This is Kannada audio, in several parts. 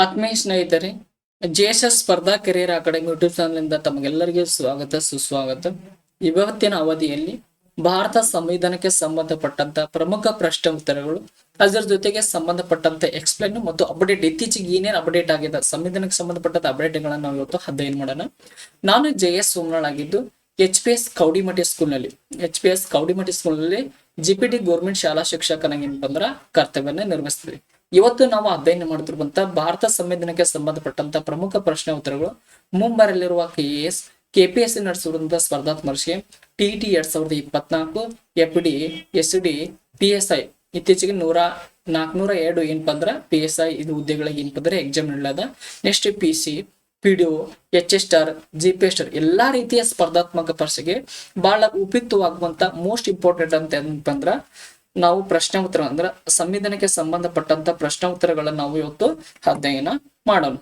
ಆತ್ಮೀಯ ಸ್ನೇಹಿತರೆ ಜೆಎಸ್ಎಸ್ ಸ್ಪರ್ಧಾ ಕೆರಿಯರ್ ಅಕಾಡೆಮಿ ಯೂಟ್ಯೂಬ್ ಚಾನಲ್ನಿಂದ ತಮಗೆಲ್ಲರಿಗೂ ಸ್ವಾಗತ, ಸುಸ್ವಾಗತ. ಇವತ್ತಿನ ಅವಧಿಯಲ್ಲಿ ಭಾರತ ಸಂವಿಧಾನಕ್ಕೆ ಸಂಬಂಧಪಟ್ಟಂತ ಪ್ರಮುಖ ಪ್ರಶ್ನೆ ಉತ್ತರಗಳು, ಅದರ ಜೊತೆಗೆ ಸಂಬಂಧಪಟ್ಟಂತ ಎಕ್ಸ್ಪ್ಲೈನ್ ಮತ್ತು ಅಪ್ಡೇಟ್ ಇತ್ತೀಚೆಗೆ ಏನೇನು ಅಪ್ಡೇಟ್ ಆಗಿದೆ, ಸಂವಿಧಾನಕ್ಕೆ ಸಂಬಂಧಪಟ್ಟಂತ ಅಪ್ಡೇಟ್ಗಳನ್ನು ನಾವು ಇವತ್ತು ಅಧ್ಯಯನ ಮಾಡೋಣ. ನಾನು ಜೆ ಎಸ್ ಸೋಮನಾಳ್ ಆಗಿದ್ದು ಎಚ್ ಪಿ ಎಸ್ ಕೌಡಿಮಠಿ ಸ್ಕೂಲ್ನಲ್ಲಿ ಎಚ್ ಪಿ ಎಸ್ ಕೌಡಿಮಠಿ ಸ್ಕೂಲ್ನಲ್ಲಿ ಜಿ ಪಿ ಗೌರ್ಮೆಂಟ್ ಶಾಲಾ ಶಿಕ್ಷಕನಾಗಿ ಬಂದ್ರ ಕರ್ತವ್ಯನ ನಿರ್ವಹಿಸ್ತೀವಿ ಇವತ್ತು ನಾವು ಅಧ್ಯಯನ ಮಾಡುತ್ತಿರುವಂತಹ ಭಾರತ ಸಂವಿಧಾನಕ್ಕೆ ಸಂಬಂಧಪಟ್ಟಂತ ಪ್ರಮುಖ ಪ್ರಶ್ನೆ ಉತ್ತರಗಳು ಮುಂಬರಲ್ಲಿರುವ ಕೆ ಎಸ್ ಕೆಪಿಎಸ್ಸಿ ನಡೆಸಿರುವಂತಹ ಸ್ಪರ್ಧಾತ್ಮಕ ಪರೀಕ್ಷೆ ಟಿ ಟಿ ಎರಡ್ ಸಾವಿರದ ಇಪ್ಪತ್ನಾಲ್ಕು F D S D P S I ಇತ್ತೀಚೆಗೆ ನೂರ ನಾಲ್ಕನೂರ ಎರಡು ಏನಪ್ಪ ಪಿ ಎಸ್ ಐ ಇದು ಹುದ್ದೆಗಳಿಗೆ ಏನಪ್ಪ ಅಂದ್ರೆ ಎಕ್ಸಾಮ್ ನೀಡಲಾದ next P C P D H S R G P S ಎಲ್ಲಾ ರೀತಿಯ ಸ್ಪರ್ಧಾತ್ಮಕ ಪರೀಕ್ಷೆಗೆ ಬಹಳ ಉಪಯುಕ್ತವಾಗುವಂತ ಮೋಸ್ಟ್ ಇಂಪಾರ್ಟೆಂಟ್ ಅಂತ ಏನಪ್ಪ ನಾವು ಪ್ರಶ್ನೆ ಉತ್ತರ ಅಂದ್ರೆ ಸಂವಿಧಾನಕ್ಕೆ ಸಂಬಂಧಪಟ್ಟಂತ ಪ್ರಶ್ನೆ ಉತ್ತರಗಳನ್ನ ನಾವು ಇವತ್ತು ಅಧ್ಯಯನ ಮಾಡೋಣ.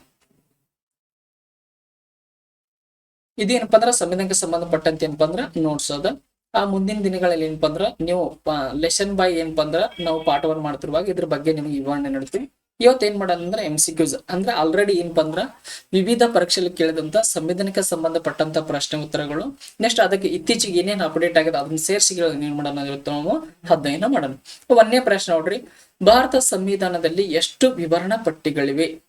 ಇದೇನಪ್ಪ ಅಂದ್ರೆ ಸಂವಿಧಾನಕ್ಕೆ ಸಂಬಂಧಪಟ್ಟಂತ ಏನಪ್ಪ ಅಂದ್ರೆ ನೋಟ್ಸ್ ಅದ. ಆ ಮುಂದಿನ ದಿನಗಳಲ್ಲಿ ಏನಪ್ಪ ಅಂದ್ರ ನೀವು ಲೆಸನ್ ಬೈ ಏನಪ್ಪ ಅಂದ್ರ ನಾವು ಪಾಠವನ್ನು ಮಾಡ್ತಿರುವಾಗ ಇದ್ರ ಬಗ್ಗೆ ನಿಮ್ಗೆ ವಿವರಣೆ ನೀಡ್ತೀವಿ. ಇವತ್ತು ಏನ್ ಮಾಡೋಣ ಅಂದ್ರೆ ಎಂ ಸಿ ಕ್ಯೂಸ್ ಅಂದ್ರೆ ಆಲ್ರೆಡಿ ಏನಪ್ಪ ಅಂದ್ರ ವಿವಿಧ ಪರೀಕ್ಷೆಯಲ್ಲಿ ಕೇಳಿದಂತ ಸಂವಿಧಾನಕ್ಕೆ ಸಂಬಂಧಪಟ್ಟಂತ ಪ್ರಶ್ನೆ ಉತ್ತರಗಳು. ನೆಕ್ಸ್ಟ್ ಅದಕ್ಕೆ ಇತ್ತೀಚೆಗೆ ಏನೇನು ಅಪ್ಡೇಟ್ ಆಗಿದೆ ಅದನ್ನ ಸೇರಿಸಿ ಏನ್ ಮಾಡೋಣ ಇವತ್ತು ನಾವು ಮಾಡೋಣ. ಒಂದನೇ ಪ್ರಶ್ನೆ ನೋಡ್ರಿ. ಭಾರತ ಸಂವಿಧಾನದಲ್ಲಿ ಎಷ್ಟು ವಿವರಣಾ ಪಟ್ಟಿಗಳಿವೆ?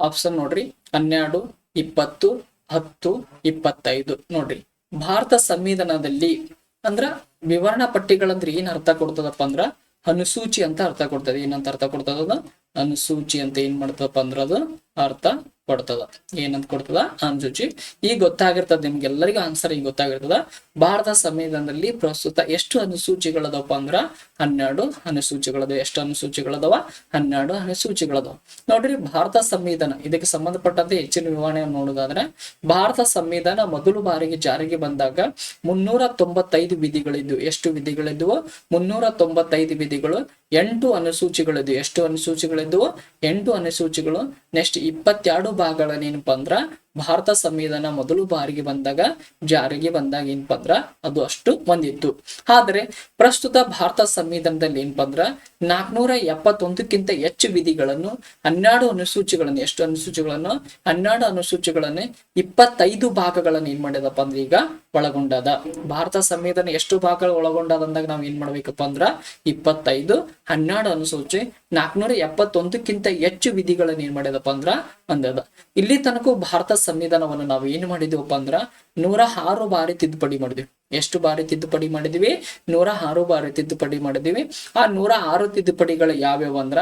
ಆಪ್ಷನ್ ನೋಡ್ರಿ. ಹನ್ನೆರಡು, ಇಪ್ಪತ್ತು, ಹತ್ತು, ಇಪ್ಪತ್ತೈದು ನೋಡ್ರಿ. ಭಾರತ ಸಂವಿಧಾನದಲ್ಲಿ ಅಂದ್ರ ವಿವರಣಾ ಪಟ್ಟಿಗಳಂದ್ರೆ ಏನ್ ಅರ್ಥ ಕೊಡ್ತದಪ್ಪ ಅಂದ್ರ ಅನುಸೂಚಿ ಅಂತ ಅರ್ಥ ಕೊಡ್ತದೆ. ಏನಂತ ಅರ್ಥ ಕೊಡ್ತದ ಅನುಸೂಚಿ ಅಂತ ಏನ್ ಮಾಡ್ತಪ್ಪ ಅಂದ್ರ ಅದು ಅರ್ಥ ಕೊಡ್ತದ. ಏನಂತ ಕೊಡ್ತದ? ಅನುಸೂಚಿ ಈಗ ಗೊತ್ತಾಗಿರ್ತದ ನಿಮ್ಗೆಲ್ಲರಿಗೂ ಆನ್ಸರ್ ಈಗ ಗೊತ್ತಾಗಿರ್ತದ. ಭಾರತ ಸಂವಿಧಾನದಲ್ಲಿ ಪ್ರಸ್ತುತ ಎಷ್ಟು ಅನುಸೂಚಿಗಳದವಪ್ಪ ಅಂದ್ರ? ಹನ್ನೆರಡು ಅನುಸೂಚಿಗಳದ ಎಷ್ಟು ಅನುಸೂಚಿಗಳದವ? ಹನ್ನೆರಡು ಅನುಸೂಚಿಗಳದವ. ನೋಡ್ರಿ, ಭಾರತ ಸಂವಿಧಾನ, ಇದಕ್ಕೆ ಸಂಬಂಧಪಟ್ಟಂತೆ ಹೆಚ್ಚಿನ ವಿವರಣೆ ನೋಡೋದಾದ್ರೆ, ಭಾರತ ಸಂವಿಧಾನ ಮೊದಲು ಬಾರಿಗೆ ಜಾರಿಗೆ ಬಂದಾಗ ಮುನ್ನೂರ ತೊಂಬತ್ತೈದು ವಿಧಿಗಳಿದ್ವು. ಎಷ್ಟು ವಿಧಿಗಳಿದ್ವು? ಮುನ್ನೂರ ತೊಂಬತ್ತೈದು ವಿಧಿಗಳು, ಎಂಟು ಅನುಸೂಚಿಗಳಿದ್ವು. ಎಷ್ಟು ಅನುಸೂಚಿಗಳಿದ್ವು? ಎಂಟು ಅನುಸೂಚಿಗಳು. ನೆಕ್ಸ್ಟ್ ಇಪ್ಪತ್ತೆರಡು ಭಾಗಗಳನ್ನ ನೆನಪಂದ್ರ ಭಾರತ ಸಂವಿಧಾನ ಮೊದಲು ಬಾರಿಗೆ ಬಂದಾಗ, ಜಾರಿಗೆ ಬಂದಾಗ ಏನ್ಪಂದ್ರ? ಅದು ಅಷ್ಟು ಒಂದಿತ್ತು ಆದ್ರೆ ಪ್ರಸ್ತುತ ಭಾರತ ಸಂವಿಧಾನದಲ್ಲಿ ಏನಪ್ಪಾ ಅಂದ್ರ ನಾಲ್ಕನೂರ ಎಪ್ಪತ್ತೊಂದಕ್ಕಿಂತ ಹೆಚ್ಚು ವಿಧಿಗಳನ್ನು, ಹನ್ನೆರಡು ಅನುಸೂಚಿಗಳನ್ನು, ಎಷ್ಟು ಅನುಸೂಚಿಗಳನ್ನು? ಹನ್ನೆರಡು ಅನುಸೂಚಿಗಳನ್ನು ಇಪ್ಪತ್ತೈದು ಭಾಗಗಳನ್ನು ಏನ್ ಮಾಡ್ಯದಪ್ಪ ಅಂದ್ರೆ ಈಗ ಒಳಗೊಂಡದ. ಭಾರತ ಸಂವಿಧಾನ ಎಷ್ಟು ಭಾಗಗಳು ಒಳಗೊಂಡದ ಅಂದಾಗ ನಾವು ಏನ್ ಮಾಡ್ಬೇಕಪ್ಪ ಅಂದ್ರ? ಇಪ್ಪತ್ತೈದು, ಹನ್ನೆರಡು ಅನುಸೂಚಿ ನಾಲ್ಕನೂರ ಎಪ್ಪತ್ತೊಂದಕ್ಕಿಂತ ಹೆಚ್ಚು ವಿಧಿಗಳನ್ನು ಏನ್ ಮಾಡ್ಯದಪ್ಪ ಅಂದ್ರ? ಅಂದದ. ಇಲ್ಲಿ ತನಕ ಭಾರತ ಸಂವಿಧಾನವನ್ನು ನಾವು ಏನು ಮಾಡಿದೀವಪ್ಪ ಅಂದ್ರ ನೂರ ಆರು ಬಾರಿ ತಿದ್ದುಪಡಿ ಮಾಡಿದ್ವಿ. ಎಷ್ಟು ಬಾರಿ ತಿದ್ದುಪಡಿ ಮಾಡಿದ್ವಿ? ನೂರ ಆರು ಬಾರಿ ತಿದ್ದುಪಡಿ ಮಾಡಿದ್ವಿ. ಆ ನೂರ ಆರು ತಿದ್ದುಪಡಿಗಳು ಯಾವ್ಯಾವ ಅಂದ್ರ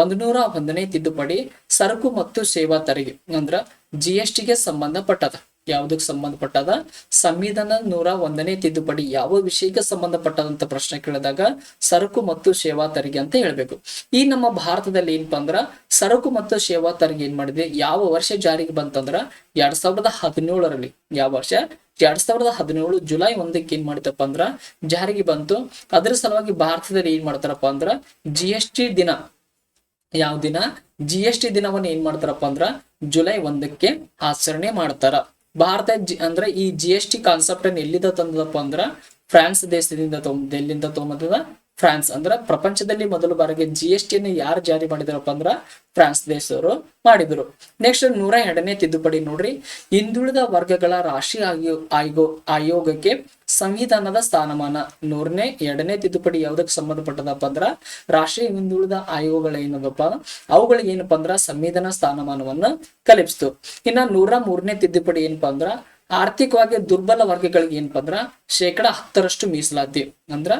ಒಂದ್ ನೂರ ಒಂದನೇ ತಿದ್ದುಪಡಿ, ಸರಕು ಮತ್ತು ಸೇವಾ ತೆರಿಗೆ ಅಂದ್ರ ಜಿ ಎಸ್ ಟಿಗೆ ಸಂಬಂಧಪಟ್ಟದ. ಯಾವುದಕ್ಕೆ ಸಂಬಂಧಪಟ್ಟದ? ಸಂವಿಧಾನ ನೂರ ಒಂದನೇ ತಿದ್ದುಪಡಿ ಯಾವ ವಿಷಯಕ್ಕೆ ಸಂಬಂಧಪಟ್ಟದಂತ ಪ್ರಶ್ನೆ ಕೇಳಿದಾಗ ಸರಕು ಮತ್ತು ಸೇವಾ ತೆರಿಗೆ ಅಂತ ಹೇಳ್ಬೇಕು. ಈ ನಮ್ಮ ಭಾರತದಲ್ಲಿ ಏನಪ್ಪ ಅಂದ್ರ ಸರಕು ಮತ್ತು ಸೇವಾ ತೆರಿಗೆ ಏನ್ ಮಾಡಿದೆ ಯಾವ ವರ್ಷ ಜಾರಿಗೆ ಬಂತಂದ್ರ ಎರಡ್ ಸಾವಿರದ ಹದಿನೇಳರಲ್ಲಿ. ಯಾವ ವರ್ಷ? ಎರಡ್ ಸಾವಿರದ ಹದಿನೇಳು ಜುಲೈ ಒಂದಕ್ಕೆ ಏನ್ ಮಾಡಿತಪ್ಪ ಅಂದ್ರ ಜಾರಿಗೆ ಬಂತು. ಅದರ ಸಲುವಾಗಿ ಭಾರತದಲ್ಲಿ ಏನ್ ಮಾಡ್ತಾರಪ್ಪ ಅಂದ್ರ ಜಿ ಎಸ್ ಟಿ ದಿನ. ಯಾವ ದಿನ? ಜಿ ಎಸ್ ಟಿ ದಿನವನ್ನ ಏನ್ ಮಾಡ್ತಾರಪ್ಪ ಅಂದ್ರ ಜುಲೈ ಒಂದಕ್ಕೆ ಆಚರಣೆ ಮಾಡ್ತಾರ. ಭಾರತ ಜಿ, ಅಂದ್ರೆ ಈ ಜಿ ಎಸ್ ಟಿ ಕಾನ್ಸೆಪ್ಟ್ ಎಲ್ಲಿಂದ ತಂದದಪ್ಪ ಅಂದ್ರ, ಫ್ರಾನ್ಸ್ ದೇಶದಿಂದ ತಗೊಂಡ್ ಎಲ್ಲಿಂದ ತೊಗೊಂಬಂದದ? ಫ್ರಾನ್ಸ್ ಅಂದ್ರ ಪ್ರಪಂಚದಲ್ಲಿ ಮೊದಲ ಬಾರಿಗೆ ಜಿ ಎಸ್ ಯಾರು ಜಾರಿ ಮಾಡಿದ್ರಪ್ಪ ಅಂದ್ರ ಫ್ರಾನ್ಸ್ ದೇಶದವರು ಮಾಡಿದ್ರು. ನೆಕ್ಸ್ಟ್ ನೂರ ಎರಡನೇ ತಿದ್ದುಪಡಿ ನೋಡ್ರಿ. ಹಿಂದುಳಿದ ವರ್ಗಗಳ ರಾಷ್ಟ್ರೀಯ ಆಯೋ ಆಯೋ, ಆಯೋಗಕ್ಕೆ ಸಂವಿಧಾನದ ಸ್ಥಾನಮಾನ. ನೂರನೇ, ಎರಡನೇ ತಿದ್ದುಪಡಿ ಯಾವ್ದಕ್ಕೆ ಸಂಬಂಧಪಟ್ಟದಪ್ಪ ಅಂದ್ರ ರಾಷ್ಟ್ರೀಯ ಹಿಂದುಳಿದ ಆಯೋಗಗಳ ಏನದಪ್ಪ? ಅವುಗಳಿಗೆ ಏನಪ್ಪಾ ಅಂದ್ರ ಸಂವಿಧಾನ ಸ್ಥಾನಮಾನವನ್ನ ಕಲ್ಪಿಸ್ತು. ಇನ್ನ ನೂರ ಮೂರನೇ ತಿದ್ದುಪಡಿ ಏನಪ್ಪಾ ಅಂದ್ರ ಆರ್ಥಿಕವಾಗಿ ದುರ್ಬಲ ವರ್ಗಗಳಿಗೆ ಏನಪ್ಪಾ ಅಂದ್ರ ಶೇಕಡ ಹತ್ತರಷ್ಟು ಮೀಸಲಾತಿ. ಅಂದ್ರ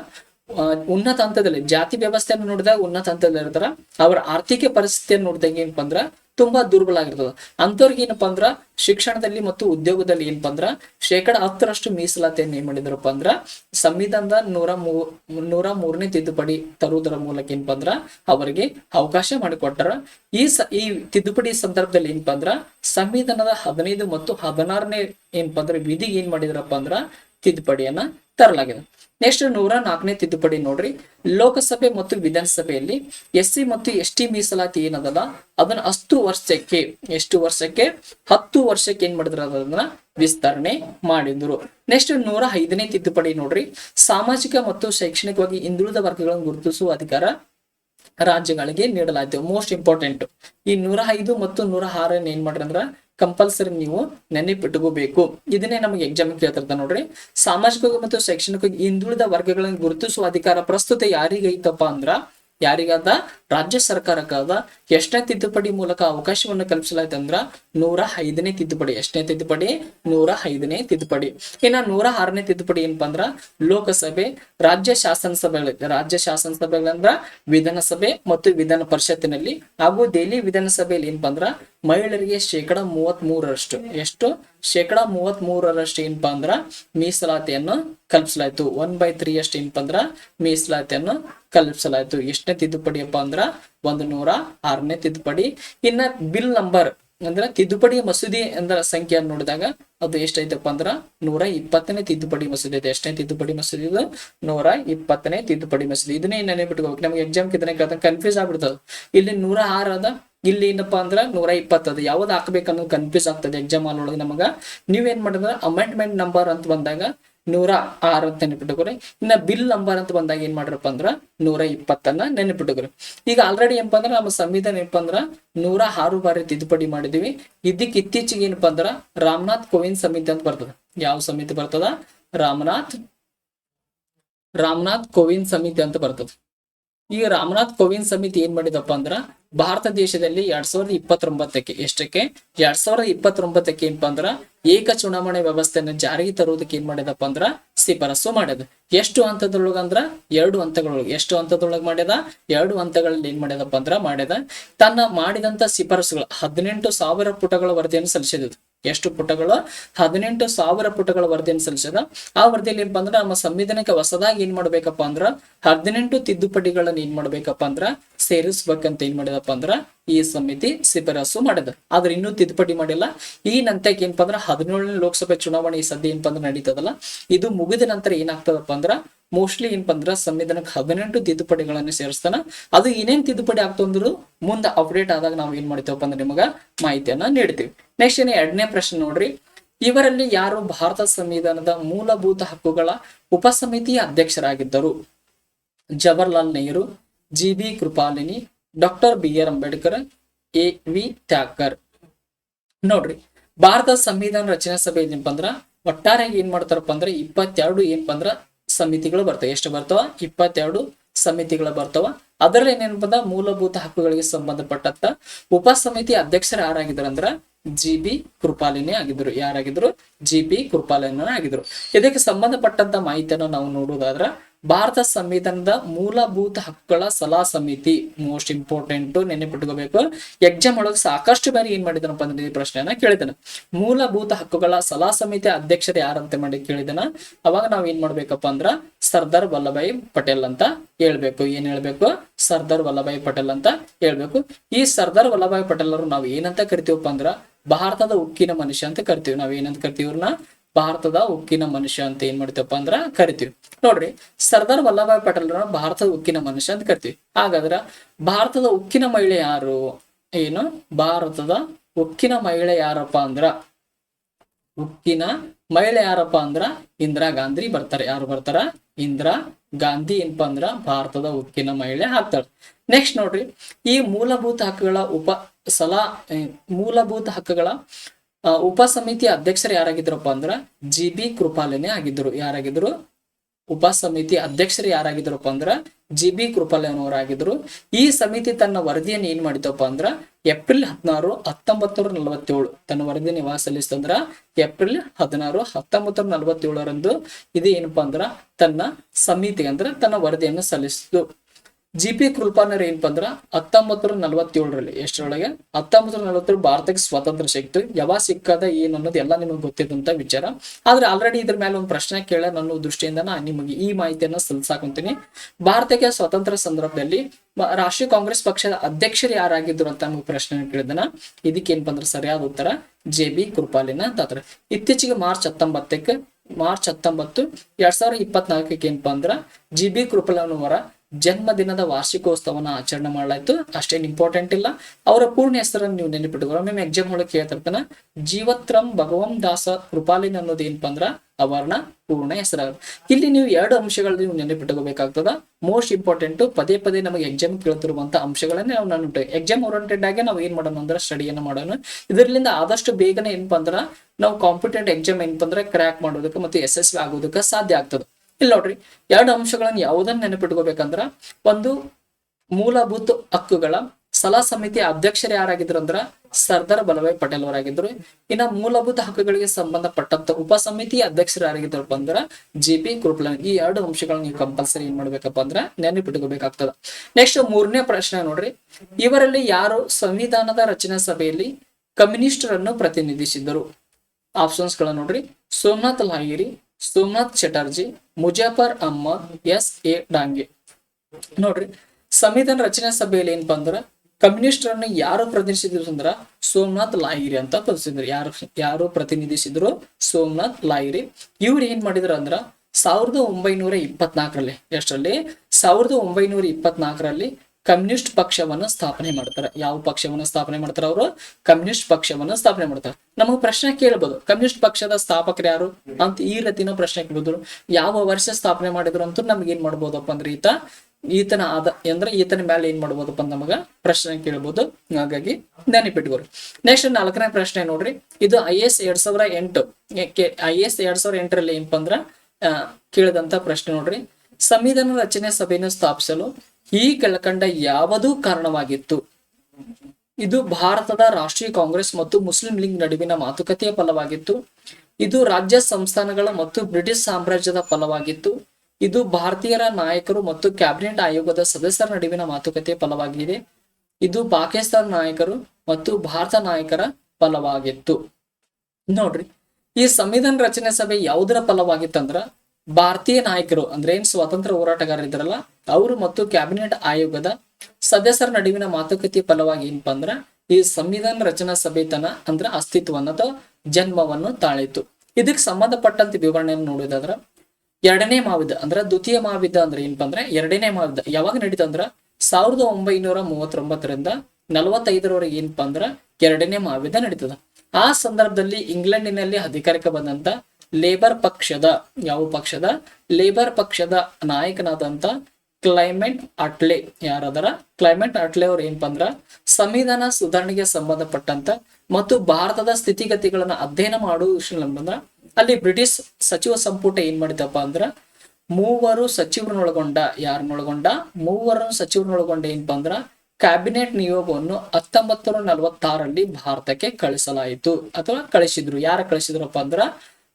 ಉನ್ನತ ಹಂತದಲ್ಲಿ ಜಾತಿ ವ್ಯವಸ್ಥೆಯನ್ನು ನೋಡಿದಾಗ ಉನ್ನತ ಹಂತದಲ್ಲಿ ಇರ್ತಾರ. ಅವರ ಆರ್ಥಿಕ ಪರಿಸ್ಥಿತಿಯನ್ನು ನೋಡಿದಂಗೆ ಏನಪ್ಪ ಅಂದ್ರ ತುಂಬಾ ದುರ್ಬಲ ಆಗಿರ್ತದ. ಅಂತವ್ರಿಗೆ ಏನಪ್ಪಾ ಅಂದ್ರ ಶಿಕ್ಷಣದಲ್ಲಿ ಮತ್ತು ಉದ್ಯೋಗದಲ್ಲಿ ಏನಪ್ಪಾ ಅಂದ್ರ ಶೇಕಡ ಹತ್ತರಷ್ಟು ಮೀಸಲಾತಿಯನ್ನು ಏನ್ ಮಾಡಿದ್ರಪ್ಪ ಅಂದ್ರ ಸಂವಿಧಾನದ ನೂರ ಮೂ, ನೂರ ಮೂರನೇ ತಿದ್ದುಪಡಿ ತರುವುದರ ಮೂಲಕ ಏನಪ್ಪ ಅಂದ್ರ ಅವರಿಗೆ ಅವಕಾಶ ಮಾಡಿಕೊಟ್ಟಾರ ಈ ಸ, ಈ ತಿದ್ದುಪಡಿ ಸಂದರ್ಭದಲ್ಲಿ ಏನಪ್ಪಾ ಅಂದ್ರ ಸಂವಿಧಾನದ ಹದಿನೈದು ಮತ್ತು ಹದಿನಾರನೇ ಏನಪ್ಪಾ ಅಂದ್ರ ವಿಧಿಗೆ ಏನ್ ಮಾಡಿದ್ರಪ್ಪ ಅಂದ್ರ? ತಿದ್ದುಪಡಿಯನ್ನ ತರಲಾಗಿದೆ. ನೆಕ್ಸ್ಟ್ ನೂರ ನಾಲ್ಕನೇ ತಿದ್ದುಪಡಿ ನೋಡ್ರಿ. ಲೋಕಸಭೆ ಮತ್ತು ವಿಧಾನಸಭೆಯಲ್ಲಿ ಎಸ್ ಸಿ ಮತ್ತು ಎಸ್ ಟಿ ಮೀಸಲಾತಿ ಏನದಲ್ಲ? ಅದನ್ನ ಹತ್ತು ವರ್ಷಕ್ಕೆ, ಎಷ್ಟು ವರ್ಷಕ್ಕೆ? ಹತ್ತು ವರ್ಷಕ್ಕೆ ಏನ್ ಮಾಡಿದ್ರು ಅದನ್ನ ವಿಸ್ತರಣೆ ಮಾಡಿದ್ರು. ನೆಕ್ಸ್ಟ್ ನೂರ ಐದನೇ ತಿದ್ದುಪಡಿ ನೋಡ್ರಿ. ಸಾಮಾಜಿಕ ಮತ್ತು ಶೈಕ್ಷಣಿಕವಾಗಿ ಹಿಂದುಳಿದ ವರ್ಗಗಳನ್ನು ಗುರುತಿಸುವ ಅಧಿಕಾರ ರಾಜ್ಯಗಳಿಗೆ ನೀಡಲಾಯಿತು. ಮೋಸ್ಟ್ ಇಂಪಾರ್ಟೆಂಟ್ ಈ ನೂರ ಐದು ಮತ್ತು ನೂರ ಆರನ್ನ ಏನ್ ಮಾಡ್ರಿ ಅಂದ್ರ ಕಂಪಲ್ಸರಿ ನೀವು ನೆನಪಿಟ್ಕೋಬೇಕು. ಇದನ್ನೇ ನಮಗೆ ಎಕ್ಸಾಮ್ ಕೇಳ್ತಿರ್ತಾರೆ ನೋಡ್ರಿ. ಸಾಮಾಜಿಕ ಮತ್ತು ಶೈಕ್ಷಣಿಕ ಹಿಂದುಳಿದ ವರ್ಗಗಳನ್ನು ಗುರುತಿಸುವ ಅಧಿಕಾರ ಪ್ರಸ್ತುತ ಯಾರಿಗೈತಪ್ಪ ಅಂದ್ರ, ಯಾರಿಗಾದ ರಾಜ್ಯ ಸರ್ಕಾರಕ್ಕಾದ ಎಷ್ಟನೇ ತಿದ್ದುಪಡಿ ಮೂಲಕ ಅವಕಾಶವನ್ನು ಕಲ್ಪಿಸಲಾಯ್ತು ಅಂದ್ರ ನೂರ ಐದನೇ ತಿದ್ದುಪಡಿ, ಎಷ್ಟನೇ ತಿದ್ದುಪಡಿ? ನೂರ ಐದನೇ ತಿದ್ದುಪಡಿ. ಇನ್ನ ನೂರ ಆರನೇ ತಿದ್ದುಪಡಿ ಏನಪ್ಪಾ ಅಂದ್ರ ಲೋಕಸಭೆ, ರಾಜ್ಯ ಶಾಸನ ಸಭೆಗಳ ರಾಜ್ಯ ಶಾಸನ ಸಭೆಗಳಂದ್ರ ವಿಧಾನಸಭೆ ಮತ್ತು ವಿಧಾನ ಪರಿಷತ್ತಿನಲ್ಲಿ. ಹಾಗೂ ದೆಹಲಿ ವಿಧಾನಸಭೆಯಲ್ಲಿ ಏನಪ್ಪಾ ಅಂದ್ರ ಮಹಿಳೆಯರಿಗೆ ಶೇಕಡ ಮೂವತ್ತ್ ಮೂರರಷ್ಟು ಎಷ್ಟು? ಶೇಕಡ ಮೂವತ್ತ್ ಮೂರರಷ್ಟು ಏನಪ್ಪಾ ಅಂದ್ರ ಮೀಸಲಾತಿಯನ್ನು ಕಲ್ಪಿಸಲಾಯ್ತು. ಒನ್ ಬೈ ತ್ರೀ ಅಷ್ಟು ಏನಪ್ಪಾ ಅಂದ್ರ ಮೀಸಲಾತಿಯನ್ನು ಕಲ್ಪಿಸಲಾಯ್ತು. ಎಷ್ಟನೇ ತಿದ್ದುಪಡಿ ಅಪ್ಪ ಅಂದ್ರ ಒಂದು ನೂರ ಆರನೇ ತಿದ್ದುಪಡಿ. ಇನ್ನ ಬಿಲ್ ನಂಬರ್ ಅಂದ್ರ ತಿದ್ದುಪಡಿ ಮಸೂದಿ ಅಂದ್ರ ಸಂಖ್ಯೆ ನೋಡಿದಾಗ ಅದು ಎಷ್ಟೈತಪ್ಪ ಅಂದ್ರ ನೂರ ಇಪ್ಪತ್ತನೇ ತಿದ್ದುಪಡಿ ಮಸೂದಿ ಇದೆ. ಎಷ್ಟನೇ ತಿದ್ದುಪಡಿ ಮಸೂದಿ ಇದು? ನೂರ ಇಪ್ಪತ್ತನೇ ತಿದ್ದುಪಡಿ ಮಸೂದಿ. ಇದನ್ನೇ ನೆನಪಿಟ್ಕೋಬೇಕು ನಮ್ಗೆ ಎಕ್ಸಾಮ್ ಕೇಳ್ದಾಗ ಕನ್ಫ್ಯೂಸ್ ಆಗ್ಬಿಡ್ತದ. ಇಲ್ಲಿ ನೂರ ಆರು ಅದ, ಇಲ್ಲಿ ಏನಪ್ಪಾ ಅಂದ್ರ ನೂರ ಇಪ್ಪತ್ತದ ಯಾವ್ದು ಹಾಕ್ಬೇಕನ್ನೋದು ಕನ್ಫ್ಯೂಸ್ ಆಗ್ತದೆ ಎಕ್ಸಾಮ್ ಹಾಲ್ ಒಳಗೆ ನಮಗ. ನೀವೇನ್ ಮಾಡಿದ್ರ ಅಮೆಂಡ್ಮೆಂಟ್ ನಂಬರ್ ಅಂತ ಬಂದಾಗ ನೂರ ಆರು ಅಂತ ಇನ್ನ ಬಿಲ್ ನಂಬರ್ ಅಂತ ಬಂದಾಗ ಏನ್ ಮಾಡ್ರಪ್ಪ ಅಂದ್ರ ನೂರ ಇಪ್ಪತ್ತನ್ನ ನೆನಪಿಟ್ಟುಕೊರಿ ಈಗ ಆಲ್ರೆಡಿ ಏನಪ್ಪಾ ಅಂದ್ರ ನಮ್ಮ ಸಂವಿಧಾನ ಏನಪ್ಪಾ ಅಂದ್ರ ನೂರ ಆರು ಬಾರಿ ತಿದ್ದುಪಡಿ ಮಾಡಿದೀವಿ. ಇದಕ್ಕೆ ಇತ್ತೀಚೆಗೆ ಏನಪ್ಪಾ ಅಂದ್ರ ರಾಮನಾಥ್ ಕೋವಿಂದ್ ಸಮಿತಿ ಅಂತ ಬರ್ತದ. ಯಾವ ಸಮಿತಿ ಬರ್ತದ? ರಾಮನಾಥ್ ರಾಮನಾಥ್ ಕೋವಿಂದ್ ಸಮಿತಿ ಅಂತ ಬರ್ತದ. ಈ ರಾಮನಾಥ್ ಕೋವಿಂದ್ ಸಮಿತಿ ಏನ್ ಮಾಡಿದಪ್ಪ ಅಂದ್ರ ಭಾರತ ದೇಶದಲ್ಲಿ ಎರಡ್ ಸಾವಿರದ ಇಪ್ಪತ್ತೊಂಬತ್ತಕ್ಕೆ, ಎಷ್ಟಕ್ಕೆ? ಎರಡ್ ಸಾವಿರದ ಇಪ್ಪತ್ತೊಂಬತ್ತಕ್ಕೆ ಅಂದ್ರ ಏಕ ಚುನಾವಣೆ ವ್ಯವಸ್ಥೆಯನ್ನು ಜಾರಿಗೆ ತರುವುದಕ್ಕೆ ಏನ್ ಮಾಡಿದಪ್ಪ ಅಂದ್ರ ಶಿಫಾರಸು ಮಾಡ್ಯದ. ಎಷ್ಟು ಹಂತದೊಳಗ ಅಂದ್ರ? ಎರಡು ಹಂತಗಳೊಳಗ. ಎಷ್ಟು ಹಂತದೊಳಗ ಮಾಡ್ಯದ? ಎರಡು ಹಂತಗಳಲ್ಲಿ ಏನ್ ಮಾಡ್ಯದಪ್ಪ ಅಂದ್ರ ಮಾಡ್ಯದ. ತನ್ನ ಮಾಡಿದಂತ ಶಿಫಾರಸುಗಳು ಹದಿನೆಂಟು ಸಾವಿರ ಪುಟಗಳ ವರದಿಯನ್ನು ಸಲ್ಲಿಸಿದ ಎಷ್ಟು ಪುಟಗಳು? ಹದಿನೆಂಟು ಸಾವಿರ ಪುಟಗಳ ವರದಿಯನ್ನು ಸಲ್ಲಿಸಿದ. ಆ ವರದಿಯಲ್ಲಿ ಏನಪ್ಪಾ ಅಂದ್ರೆ ನಮ್ಮ ಸಂವಿಧಾನಕ್ಕೆ ಹೊಸದಾಗಿ ಏನ್ ಮಾಡ್ಬೇಕಪ್ಪ ಅಂದ್ರ ಹದಿನೆಂಟು ತಿದ್ದುಪಡಿಗಳನ್ನ ಏನ್ ಮಾಡ್ಬೇಕಪ್ಪ ಅಂದ್ರ ಸೇರಿಸ್ಬೇಕಂತ ಏನ್ ಮಾಡಿದಪ್ಪ ಅಂದ್ರ ಈ ಸಮಿತಿ ಶಿಫಾರಸು ಮಾಡಿದ್ರು. ಆದ್ರೆ ಇನ್ನೂ ತಿದ್ದುಪಡಿ ಮಾಡಿಲ್ಲ. ಈ ನಂತರಕ್ಕೆ ಏನಪ್ಪ ಅಂದ್ರೆ ಹದಿನೇಳನೇ ಲೋಕಸಭೆ ಚುನಾವಣೆ ಈ ಸದ್ಯ ಏನಪ್ಪಾ ಅಂದ್ರೆ ನಡೀತದಲ್ಲ, ಇದು ಮುಗಿದ ನಂತರ ಏನಾಗ್ತದಪ್ಪ ಅಂದ್ರ ಮೋಸ್ಟ್ಲಿ ಏನಪ್ಪ ಅಂದ್ರ ಸಂವಿಧಾನಕ್ಕೆ ಹದಿನೆಂಟು ತಿದ್ದುಪಡಿಗಳನ್ನು ಸೇರಿಸ್ತಾನ. ಅದು ಏನೇನ್ ತಿದ್ದುಪಡಿ ಆಗ್ತಂದ್ರು ಮುಂದೆ ಅಪ್ಡೇಟ್ ಆದಾಗ ನಾವು ಏನ್ ಮಾಡ್ತೇವಪ್ಪ ಅಂದ್ರೆ ನಿಮಗ ಮಾಹಿತಿಯನ್ನ ನೀಡ್ತೀವಿ. ನೆಕ್ಸ್ಟ್ ಏನೇ ಎರಡನೇ ಪ್ರಶ್ನೆ ನೋಡ್ರಿ. ಇವರಲ್ಲಿ ಯಾರು ಭಾರತ ಸಂವಿಧಾನದ ಮೂಲಭೂತ ಹಕ್ಕುಗಳ ಉಪಸಮಿತಿಯ ಅಧ್ಯಕ್ಷರಾಗಿದ್ದರು? Jawaharlal Nehru, G B Kripalani doctor B R Ambedkar A V Thakkar ನೋಡ್ರಿ ಭಾರತ ಸಂವಿಧಾನ ರಚನಾ ಸಭೆ ಏನಪ್ಪ ಅಂದ್ರ ಒಟ್ಟಾರೆ ಏನ್ ಮಾಡ್ತಾರಪ್ಪ ಅಂದ್ರೆ ಇಪ್ಪತ್ತೆರಡು ಏನಪ್ಪ ಅಂದ್ರ ಸಮಿತಿಗಳು ಬರ್ತವೆ. ಎಷ್ಟು ಬರ್ತವ? ಇಪ್ಪತ್ತೆರಡು ಸಮಿತಿಗಳು ಬರ್ತವ. ಅದರಲ್ಲಿ ಏನೇನಪ್ಪ ಅಂದ್ರ ಮೂಲಭೂತ ಹಕ್ಕುಗಳಿಗೆ ಸಂಬಂಧಪಟ್ಟಂತ ಉಪ ಸಮಿತಿ ಅಧ್ಯಕ್ಷರು ಯಾರಾಗಿದ್ರು ಅಂದ್ರ? ಜಿ ಬಿ ಕೃಪಾಲಿನಿ ಆಗಿದ್ರು. ಯಾರಾಗಿದ್ರು? ಜಿ ಬಿ ಕೃಪಾಲಿನಿ ಆಗಿದ್ರು. ಇದಕ್ಕೆ ಸಂಬಂಧಪಟ್ಟಂತ ಮಾಹಿತಿಯನ್ನು ನಾವು ನೋಡುವುದಾದ್ರ ಭಾರತ ಸಂವಿಧಾನದ ಮೂಲಭೂತ ಹಕ್ಕುಗಳ ಸಲಹಾ ಸಮಿತಿ. ಮೋಸ್ಟ್ ಇಂಪಾರ್ಟೆಂಟ್ ನೆನಪಿಟ್ಕೋಬೇಕು ಎಕ್ಸಾಮ್ ಒಳಗೆ ಸಾಕಷ್ಟು ಬಾರಿ ಏನ್ ಮಾಡಿದನಪ್ಪ ಅಂದ್ರೆ ಈ ಪ್ರಶ್ನೆಯನ್ನ ಕೇಳಿದನ. ಮೂಲಭೂತ ಹಕ್ಕುಗಳ ಸಲಹಾ ಸಮಿತಿ ಅಧ್ಯಕ್ಷರು ಯಾರಂತ ಮಾಡಿ ಕೇಳಿದನ. ಅವಾಗ ನಾವ್ ಏನ್ ಮಾಡ್ಬೇಕಪ್ಪ ಅಂದ್ರ ಸರ್ದಾರ್ ವಲ್ಲಭಾಯಿ ಪಟೇಲ್ ಅಂತ ಹೇಳ್ಬೇಕು. ಏನ್ ಹೇಳ್ಬೇಕು? ಸರ್ದಾರ್ ವಲ್ಲಭಾಯಿ ಪಟೇಲ್ ಅಂತ ಹೇಳ್ಬೇಕು. ಈ ಸರ್ದಾರ್ ವಲ್ಲಭಾಯಿ ಪಟೇಲ್ ಅವರು ನಾವ್ ಏನಂತ ಕರಿತೀವಪ್ಪ ಅಂದ್ರ ಭಾರತದ ಉಕ್ಕಿನ ಮನುಷ್ಯ ಅಂತ ಕರಿತೀವಿ. ನಾವ್ ಏನಂತ ಕರಿತೀವಿ ಇವ್ರನ್ನ? ಭಾರತದ ಉಕ್ಕಿನ ಮನುಷ್ಯ ಅಂತ ಏನ್ ಮಾಡ್ತೀವಪ್ಪ ಅಂದ್ರ ಕರಿತೀವಿ. ನೋಡ್ರಿ, ಸರ್ದಾರ್ ವಲ್ಲಭಾಯ್ ಪಟೇಲ್ ಭಾರತದ ಉಕ್ಕಿನ ಮನುಷ್ಯ ಅಂತ ಕರಿತೀವಿ. ಹಾಗಾದ್ರ ಭಾರತದ ಉಕ್ಕಿನ ಮಹಿಳೆ ಯಾರು? ಏನು? ಭಾರತದ ಉಕ್ಕಿನ ಮಹಿಳೆ ಯಾರಪ್ಪ ಅಂದ್ರ? ಉಕ್ಕಿನ ಮಹಿಳೆ ಯಾರಪ್ಪ ಅಂದ್ರ? ಇಂದಿರಾ ಗಾಂಧಿ ಬರ್ತಾರೆ. ಯಾರು ಬರ್ತಾರ? ಇಂದಿರಾ ಗಾಂಧಿ ಏನಪ್ಪ ಅಂದ್ರ? ಭಾರತದ ಉಕ್ಕಿನ ಮಹಿಳೆ ಆಗ್ತಾಳೆ. ನೆಕ್ಸ್ಟ್ ನೋಡ್ರಿ, ಈ ಮೂಲಭೂತ ಹಕ್ಕುಗಳ ಉಪ ಸಲಾ ಮೂಲಭೂತ ಹಕ್ಕುಗಳ ಉಪ ಸಮಿತಿ ಅಧ್ಯಕ್ಷರು ಯಾರಾಗಿದ್ರಪ್ಪ ಅಂದ್ರ ಜಿ ಬಿ ಕೃಪಾಲನೆ ಆಗಿದ್ರು ಯಾರಾಗಿದ್ರು ಉಪ ಸಮಿತಿ ಅಧ್ಯಕ್ಷರು ಯಾರಾಗಿದ್ರಪ್ಪ ಅಂದ್ರ ಜಿ ಬಿ ಕೃಪಾಲನವರಾಗಿದ್ರು ಈ ಸಮಿತಿ ತನ್ನ ವರದಿಯನ್ನು ಏನ್ ಮಾಡಿತಪ್ಪ ಅಂದ್ರ ಏಪ್ರಿಲ್ ಹದಿನಾರು ಹತ್ತೊಂಬತ್ತು ನೂರ ನಲವತ್ತೇಳು, ತನ್ನ ವರದಿ ನಿವಾಸ ಸಲ್ಲಿಸ್ತಂದ್ರ ಏಪ್ರಿಲ್ ಹದಿನಾರು ಹತ್ತೊಂಬತ್ತು ನಲವತ್ತೇಳರಂದು ಇದು ಏನಪ್ಪಾ ಅಂದ್ರ ತನ್ನ ಸಮಿತಿ ಅಂದ್ರೆ ತನ್ನ ವರದಿಯನ್ನು ಸಲ್ಲಿಸಿತು. ಜಿ ಪಿ ಕೃಪಾನರ್ ಏನಪ್ಪ ಅಂದ್ರ ಹತ್ತೊಂಬತ್ತು ನೂರ ನಲವತ್ತೇಳರಲ್ಲಿ, ಎಷ್ಟರೊಳಗೆ? ಹತ್ತೊಂಬತ್ತರ ನೂರ ನಲವತ್ತೇಳು ಭಾರತಕ್ಕೆ ಸ್ವಾತಂತ್ರ್ಯ ಸಿಕ್ತು. ಯಾವಾಗ ಸಿಕ್ಕದ, ಏನ್ ಅನ್ನೋದು ಎಲ್ಲ ನಿಮಗೆ ಗೊತ್ತಿದ್ದಂತ ವಿಚಾರ. ಆದ್ರೆ ಆಲ್ರೆಡಿ ಇದ್ರ ಮೇಲೆ ಒಂದು ಪ್ರಶ್ನೆ ಕೇಳ ನನ್ನ ದೃಷ್ಟಿಯಿಂದ ನಾನು ನಿಮಗೆ ಈ ಮಾಹಿತಿಯನ್ನ ಸಲ್ಲಿಸಾಕೊಂತೀನಿ. ಭಾರತಕ್ಕೆ ಸ್ವಾತಂತ್ರ್ಯ ಸಂದರ್ಭದಲ್ಲಿ ರಾಷ್ಟ್ರೀಯ ಕಾಂಗ್ರೆಸ್ ಪಕ್ಷದ ಅಧ್ಯಕ್ಷರು ಯಾರಾಗಿದ್ರು ಅಂತ ನಮಗೆ ಪ್ರಶ್ನೆ ಕೇಳಿದನ. ಇದಕ್ಕೆ ಏನಪ್ಪ ಸರಿಯಾದ ಉತ್ತರ ಜೆ ಬಿ ಕೃಪಾಲಿನ ಅಂತಾರೆ ಇತ್ತೀಚೆಗೆ ಮಾರ್ಚ್ ಹತ್ತೊಂಬತ್ತಕ್ಕೆ, ಮಾರ್ಚ್ ಹತ್ತೊಂಬತ್ತು, ಎರಡ್ ಸಾವಿರದ ಇಪ್ಪತ್ನಾಲ್ಕಕ್ಕೆ ಏನಪ್ಪಾ ಅಂದ್ರ ಜಿ ಬಿ ಕೃಪಾಲನವರ ಜನ್ಮದಿನದ ವಾರ್ಷಿಕೋತ್ಸವನ ಆಚರಣೆ ಮಾಡಲಾಯ್ತು. ಅಷ್ಟೇನು ಇಂಪಾರ್ಟೆಂಟ್ ಇಲ್ಲ. ಅವರ ಪೂರ್ಣ ಹೆಸರನ್ನು ನೀವು ನೆನಪಿಟ್ಕೊಳ್ಳೋ. ಮೇಮ್ ಎಕ್ಸಾಮ್ ಒಳಗೆ ಹೇಳ್ತಿರ್ತಾನ ಜೀವತ್ರಂ ಭಗವಂ ದಾಸ ಕೃಪಾಲಿನ್ ಅನ್ನೋದು ಏನಪ್ಪ ಅಂದ್ರ ಅವರ್ನ ಪೂರ್ಣ ಹೆಸರು. ಇಲ್ಲಿ ನೀವು ಎರಡು ಅಂಶಗಳ ನೀವು ನೆನಪಿಟ್ಕೋಬೇಕಾಗ್ತದ. ಮೋಸ್ಟ್ ಇಂಪಾರ್ಟೆಂಟ್ ಪದೇ ಪದೇ ನಮಗೆ ಎಕ್ಸಾಮ್ ಕೇಳ್ತಿರುವಂತ ಅಂಶಗಳನ್ನೇ ನಾವು ನಾನು ಎಕ್ಸಾಮ್ ಓರಿಯೆಂಟೆಡ್ ಆಗಿ ನಾವು ಏನ್ ಮಾಡೋಣ ಅಂದ್ರೆ ಸ್ಟಡಿಯನ್ನ ಮಾಡೋಣ. ಇದರಿಂದ ಆದಷ್ಟು ಬೇಗನೆ ಏನಪ್ಪ ಅಂದ್ರ, ನಾವು ಕಾಂಪಿಟೆಂಟ್ ಎಕ್ಸಾಮ್ ಏನಪ್ಪ ಅಂದ್ರೆ ಕ್ರ್ಯಾಕ್ ಮಾಡೋದಕ್ಕೆ ಮತ್ತು ಯಶಸ್ವಿ ಆಗೋದಕ್ಕೆ ಸಾಧ್ಯ ಆಗ್ತದೆ. ಇಲ್ಲಿ ನೋಡ್ರಿ, ಎರಡು ಅಂಶಗಳನ್ನು ಯಾವುದನ್ನ ನೆನಪಿಟ್ಕೋಬೇಕಂದ್ರ, ಒಂದು ಮೂಲಭೂತ ಹಕ್ಕುಗಳ ಸಲಹಾ ಸಮಿತಿ ಅಧ್ಯಕ್ಷರು ಯಾರಾಗಿದ್ರು ಅಂದ್ರ, ಸರ್ದಾರ್ ವಲ್ಲಭಾಯ್ ಪಟೇಲ್ ಅವರಾಗಿದ್ರು. ಇನ್ನ ಮೂಲಭೂತ ಹಕ್ಕುಗಳಿಗೆ ಸಂಬಂಧಪಟ್ಟಂತ ಉಪ ಸಮಿತಿ ಅಧ್ಯಕ್ಷರು ಯಾರಾಗಿದ್ರು ಅಂದ್ರ ಜಿ ಪಿ ಈ ಎರಡು ಅಂಶಗಳನ್ನ ನೀವು ಕಂಪಲ್ಸರಿ ಏನ್ ಮಾಡ್ಬೇಕಪ್ಪ ಅಂದ್ರ, ನೆನಪಿಟ್ಕೋಬೇಕಾಗ್ತದ. ನೆಕ್ಸ್ಟ್ ಮೂರನೇ ಪ್ರಶ್ನೆ ನೋಡ್ರಿ, ಇವರಲ್ಲಿ ಯಾರು ಸಂವಿಧಾನದ ರಚನಾ ಸಭೆಯಲ್ಲಿ ಕಮ್ಯುನಿಸ್ಟರನ್ನು ಪ್ರತಿನಿಧಿಸಿದ್ದರು? ಆಪ್ಷನ್ಸ್ಗಳ ನೋಡ್ರಿ, ಸೋಮನಾಥ್ ಲಾಹಿರಿ ಸೋಮನಾಥ್ ಚಟರ್ಜಿ, ಮುಜಾಫರ್ ಅಹ್ಮದ್, ಎಸ್. ಎ. ಡಾಂಗೆ. ನೋಡ್ರಿ, ಸಂವಿಧಾನ ರಚನಾ ಸಭೆಯಲ್ಲಿ ಏನ್ ಬಂದ್ರ, ಕಮ್ಯುನಿಸ್ಟರನ್ನು ಯಾರು ಪ್ರತಿನಿಧಿಸಿದ್ರು ಅಂದ್ರ ಸೋಮನಾಥ್ ಲಾಹಿರಿ ಅಂತ ಪ್ರತಿನಿಧಿಸಿದ್ರು. ಯಾರು ಯಾರು ಪ್ರತಿನಿಧಿಸಿದ್ರು? ಸೋಮನಾಥ್ ಲಾಹಿರಿ. ಇವ್ರು ಏನ್ ಮಾಡಿದ್ರು ಅಂದ್ರ, ಸಾವಿರದ ಒಂಬೈನೂರ ಇಪ್ಪತ್ನಾಲ್ಕರಲ್ಲಿ, ಎಷ್ಟರಲ್ಲಿ? ಸಾವಿರದ ಒಂಬೈನೂರ ಇಪ್ಪತ್ನಾಲ್ಕರಲ್ಲಿ ಕಮ್ಯುನಿಸ್ಟ್ ಪಕ್ಷವನ್ನು ಸ್ಥಾಪನೆ ಮಾಡ್ತಾರೆ. ಯಾವ ಪಕ್ಷವನ್ನು ಸ್ಥಾಪನೆ ಮಾಡ್ತಾರೆ ಅವರು? ಕಮ್ಯುನಿಸ್ಟ್ ಪಕ್ಷವನ್ನು ಸ್ಥಾಪನೆ ಮಾಡ್ತಾರೆ. ನಮಗೆ ಪ್ರಶ್ನೆ ಕೇಳ್ಬೋದು, ಕಮ್ಯುನಿಸ್ಟ್ ಪಕ್ಷದ ಸ್ಥಾಪಕರು ಯಾರು ಅಂತ ಈ ರೀತಿನ ಪ್ರಶ್ನೆ ಕೇಳಿದ್ರು ಯಾವ ವರ್ಷ ಸ್ಥಾಪನೆ ಮಾಡಿದ್ರು ಅಂತ ನಮ್ಗೆ ಏನ್ ಮಾಡ್ಬೋದಪ್ಪ ಅಂದ್ರೆ ಈತ, ಈತನ ಆದ, ಅಂದ್ರೆ ಈತನ ಮೇಲೆ ಏನ್ ಮಾಡ್ಬೋದಪ್ಪ ಅಂತ ನಮಗ ಪ್ರಶ್ನೆ ಕೇಳ್ಬೋದು. ಹಾಗಾಗಿ ನೆನಪಿಟ್ಕೋರಿ. ನೆಕ್ಸ್ಟ್ ನಾಲ್ಕನೇ ಪ್ರಶ್ನೆ ನೋಡ್ರಿ. ಇದು ಐ ಎಸ್ ಎರಡ್ ಸಾವಿರ ಎಂಟು. ಐ ಎಸ್ ಎರಡ್ ಸಾವಿರ ಎಂಟರಲ್ಲಿ ಏನಪ್ಪ ಅಂದ್ರ ಕೇಳಿದಂತ ಪ್ರಶ್ನೆ ನೋಡ್ರಿ. ಸಂವಿಧಾನ ರಚನೆ ಸಭೆಯನ್ನು ಸ್ಥಾಪಿಸಲು ಈ ಕೆಳಕಂಡ ಯಾವುದು ಕಾರಣವಾಗಿತ್ತು? ಇದು ಭಾರತದ ರಾಷ್ಟ್ರೀಯ ಕಾಂಗ್ರೆಸ್ ಮತ್ತು ಮುಸ್ಲಿಂ ಲೀಗ್ ನಡುವಿನ ಮಾತುಕತೆಯ ಫಲವಾಗಿತ್ತು. ಇದು ರಾಜ್ಯ ಸಂಸ್ಥಾನಗಳ ಮತ್ತು ಬ್ರಿಟಿಷ್ ಸಾಮ್ರಾಜ್ಯದ ಫಲವಾಗಿತ್ತು. ಇದು ಭಾರತೀಯರ ನಾಯಕರು ಮತ್ತು ಕ್ಯಾಬಿನೆಟ್ ಆಯೋಗದ ಸದಸ್ಯರ ನಡುವಿನ ಮಾತುಕತೆಯ ಫಲವಾಗಿದೆ. ಇದು ಪಾಕಿಸ್ತಾನ ನಾಯಕರು ಮತ್ತು ಭಾರತ ನಾಯಕರ ಫಲವಾಗಿತ್ತು. ನೋಡ್ರಿ, ಈ ಸಂವಿಧಾನ ರಚನೆ ಸಭೆ ಯಾವುದರ ಫಲವಾಗಿತ್ತಂದ್ರ ಭಾರತೀಯ ನಾಯಕರು, ಅಂದ್ರೆ ಏನ್ ಸ್ವಾತಂತ್ರ್ಯ ಹೋರಾಟಗಾರ ಇದ್ರಲ್ಲ ಅವರು ಮತ್ತು ಕ್ಯಾಬಿನೆಟ್ ಆಯೋಗದ ಸದಸ್ಯರ ನಡುವಿನ ಮಾತುಕತೆ ಫಲವಾಗಿ ಏನಪ್ಪಾ ಅಂದ್ರ ಈ ಸಂವಿಧಾನ ರಚನಾ ಸಭೆತನ ಅಂದ್ರ ಅಸ್ತಿತ್ವವನ್ನು ಅಥವಾ ಜನ್ಮವನ್ನು ತಾಳಿತು ಇದಕ್ಕೆ ಸಂಬಂಧಪಟ್ಟಂತೆ ವಿವರಣೆಯನ್ನು ನೋಡೋದಾದ್ರ ಎರಡನೇ ಮಹಾವಿದ್ಯ ಅಂದ್ರ ದ್ವಿತೀಯ ಮಹಾಯುದ್ಧ ಅಂದ್ರೆ ಏನಪ್ಪಾ ಅಂದ್ರೆ ಎರಡನೇ ಮಹಾವಿದ್ಯ ಯಾವಾಗ ನಡೀತಂದ್ರ ಸಾವಿರದ ಒಂಬೈನೂರ ಮೂವತ್ತೊಂಬತ್ತರಿಂದ ನಲವತ್ತೈದರವರೆಗೆ ಏನಪ್ಪಾ ಅಂದ್ರ ಎರಡನೇ ಮಹಾವಿದ್ಯ ನಡೀತದ. ಆ ಸಂದರ್ಭದಲ್ಲಿ ಇಂಗ್ಲೆಂಡಿನಲ್ಲಿ ಅಧಿಕಾರಕ್ಕೆ ಬಂದಂತ ಲೇಬರ್ ಪಕ್ಷದ, ಯಾವ ಪಕ್ಷದ? ಲೇಬರ್ ಪಕ್ಷದ ನಾಯಕನಾದಂತ ಕ್ಲೈಮೆಂಟ್ ಅಟ್ಲೆ ಯಾರದರ? ಕ್ಲೈಮೆಂಟ್ ಅಟ್ಲೆ ಅವ್ರು ಏನಪ್ಪ ಅಂದ್ರ ಸಂವಿಧಾನ ಸುಧಾರಣೆಗೆ ಸಂಬಂಧಪಟ್ಟಂತ ಮತ್ತು ಭಾರತದ ಸ್ಥಿತಿಗತಿಗಳನ್ನ ಅಧ್ಯಯನ ಮಾಡುವ ಅಲ್ಲಿ ಬ್ರಿಟಿಷ್ ಸಚಿವ ಸಂಪುಟ ಏನ್ ಮಾಡಿದಪ್ಪ ಅಂದ್ರ, ಮೂವರು ಸಚಿವರನ್ನೊಳಗೊಂಡ, ಯಾರನ್ನೊಳಗೊಂಡ? ಮೂವರನ್ನು ಸಚಿವರನ್ನೊಳಗೊಂಡ ಏನಪ್ಪಾ ಅಂದ್ರ ಕ್ಯಾಬಿನೆಟ್ ನಿಯೋಗವನ್ನು ಹತ್ತೊಂಬತ್ತು ನಲವತ್ತಾರಲ್ಲಿ ಭಾರತಕ್ಕೆ ಕಳಿಸಲಾಯಿತು. ಅಥವಾ ಕಳಿಸಿದ್ರು. ಯಾರ ಕಳಿಸಿದ್ರಪ್ಪ ಅಂದ್ರ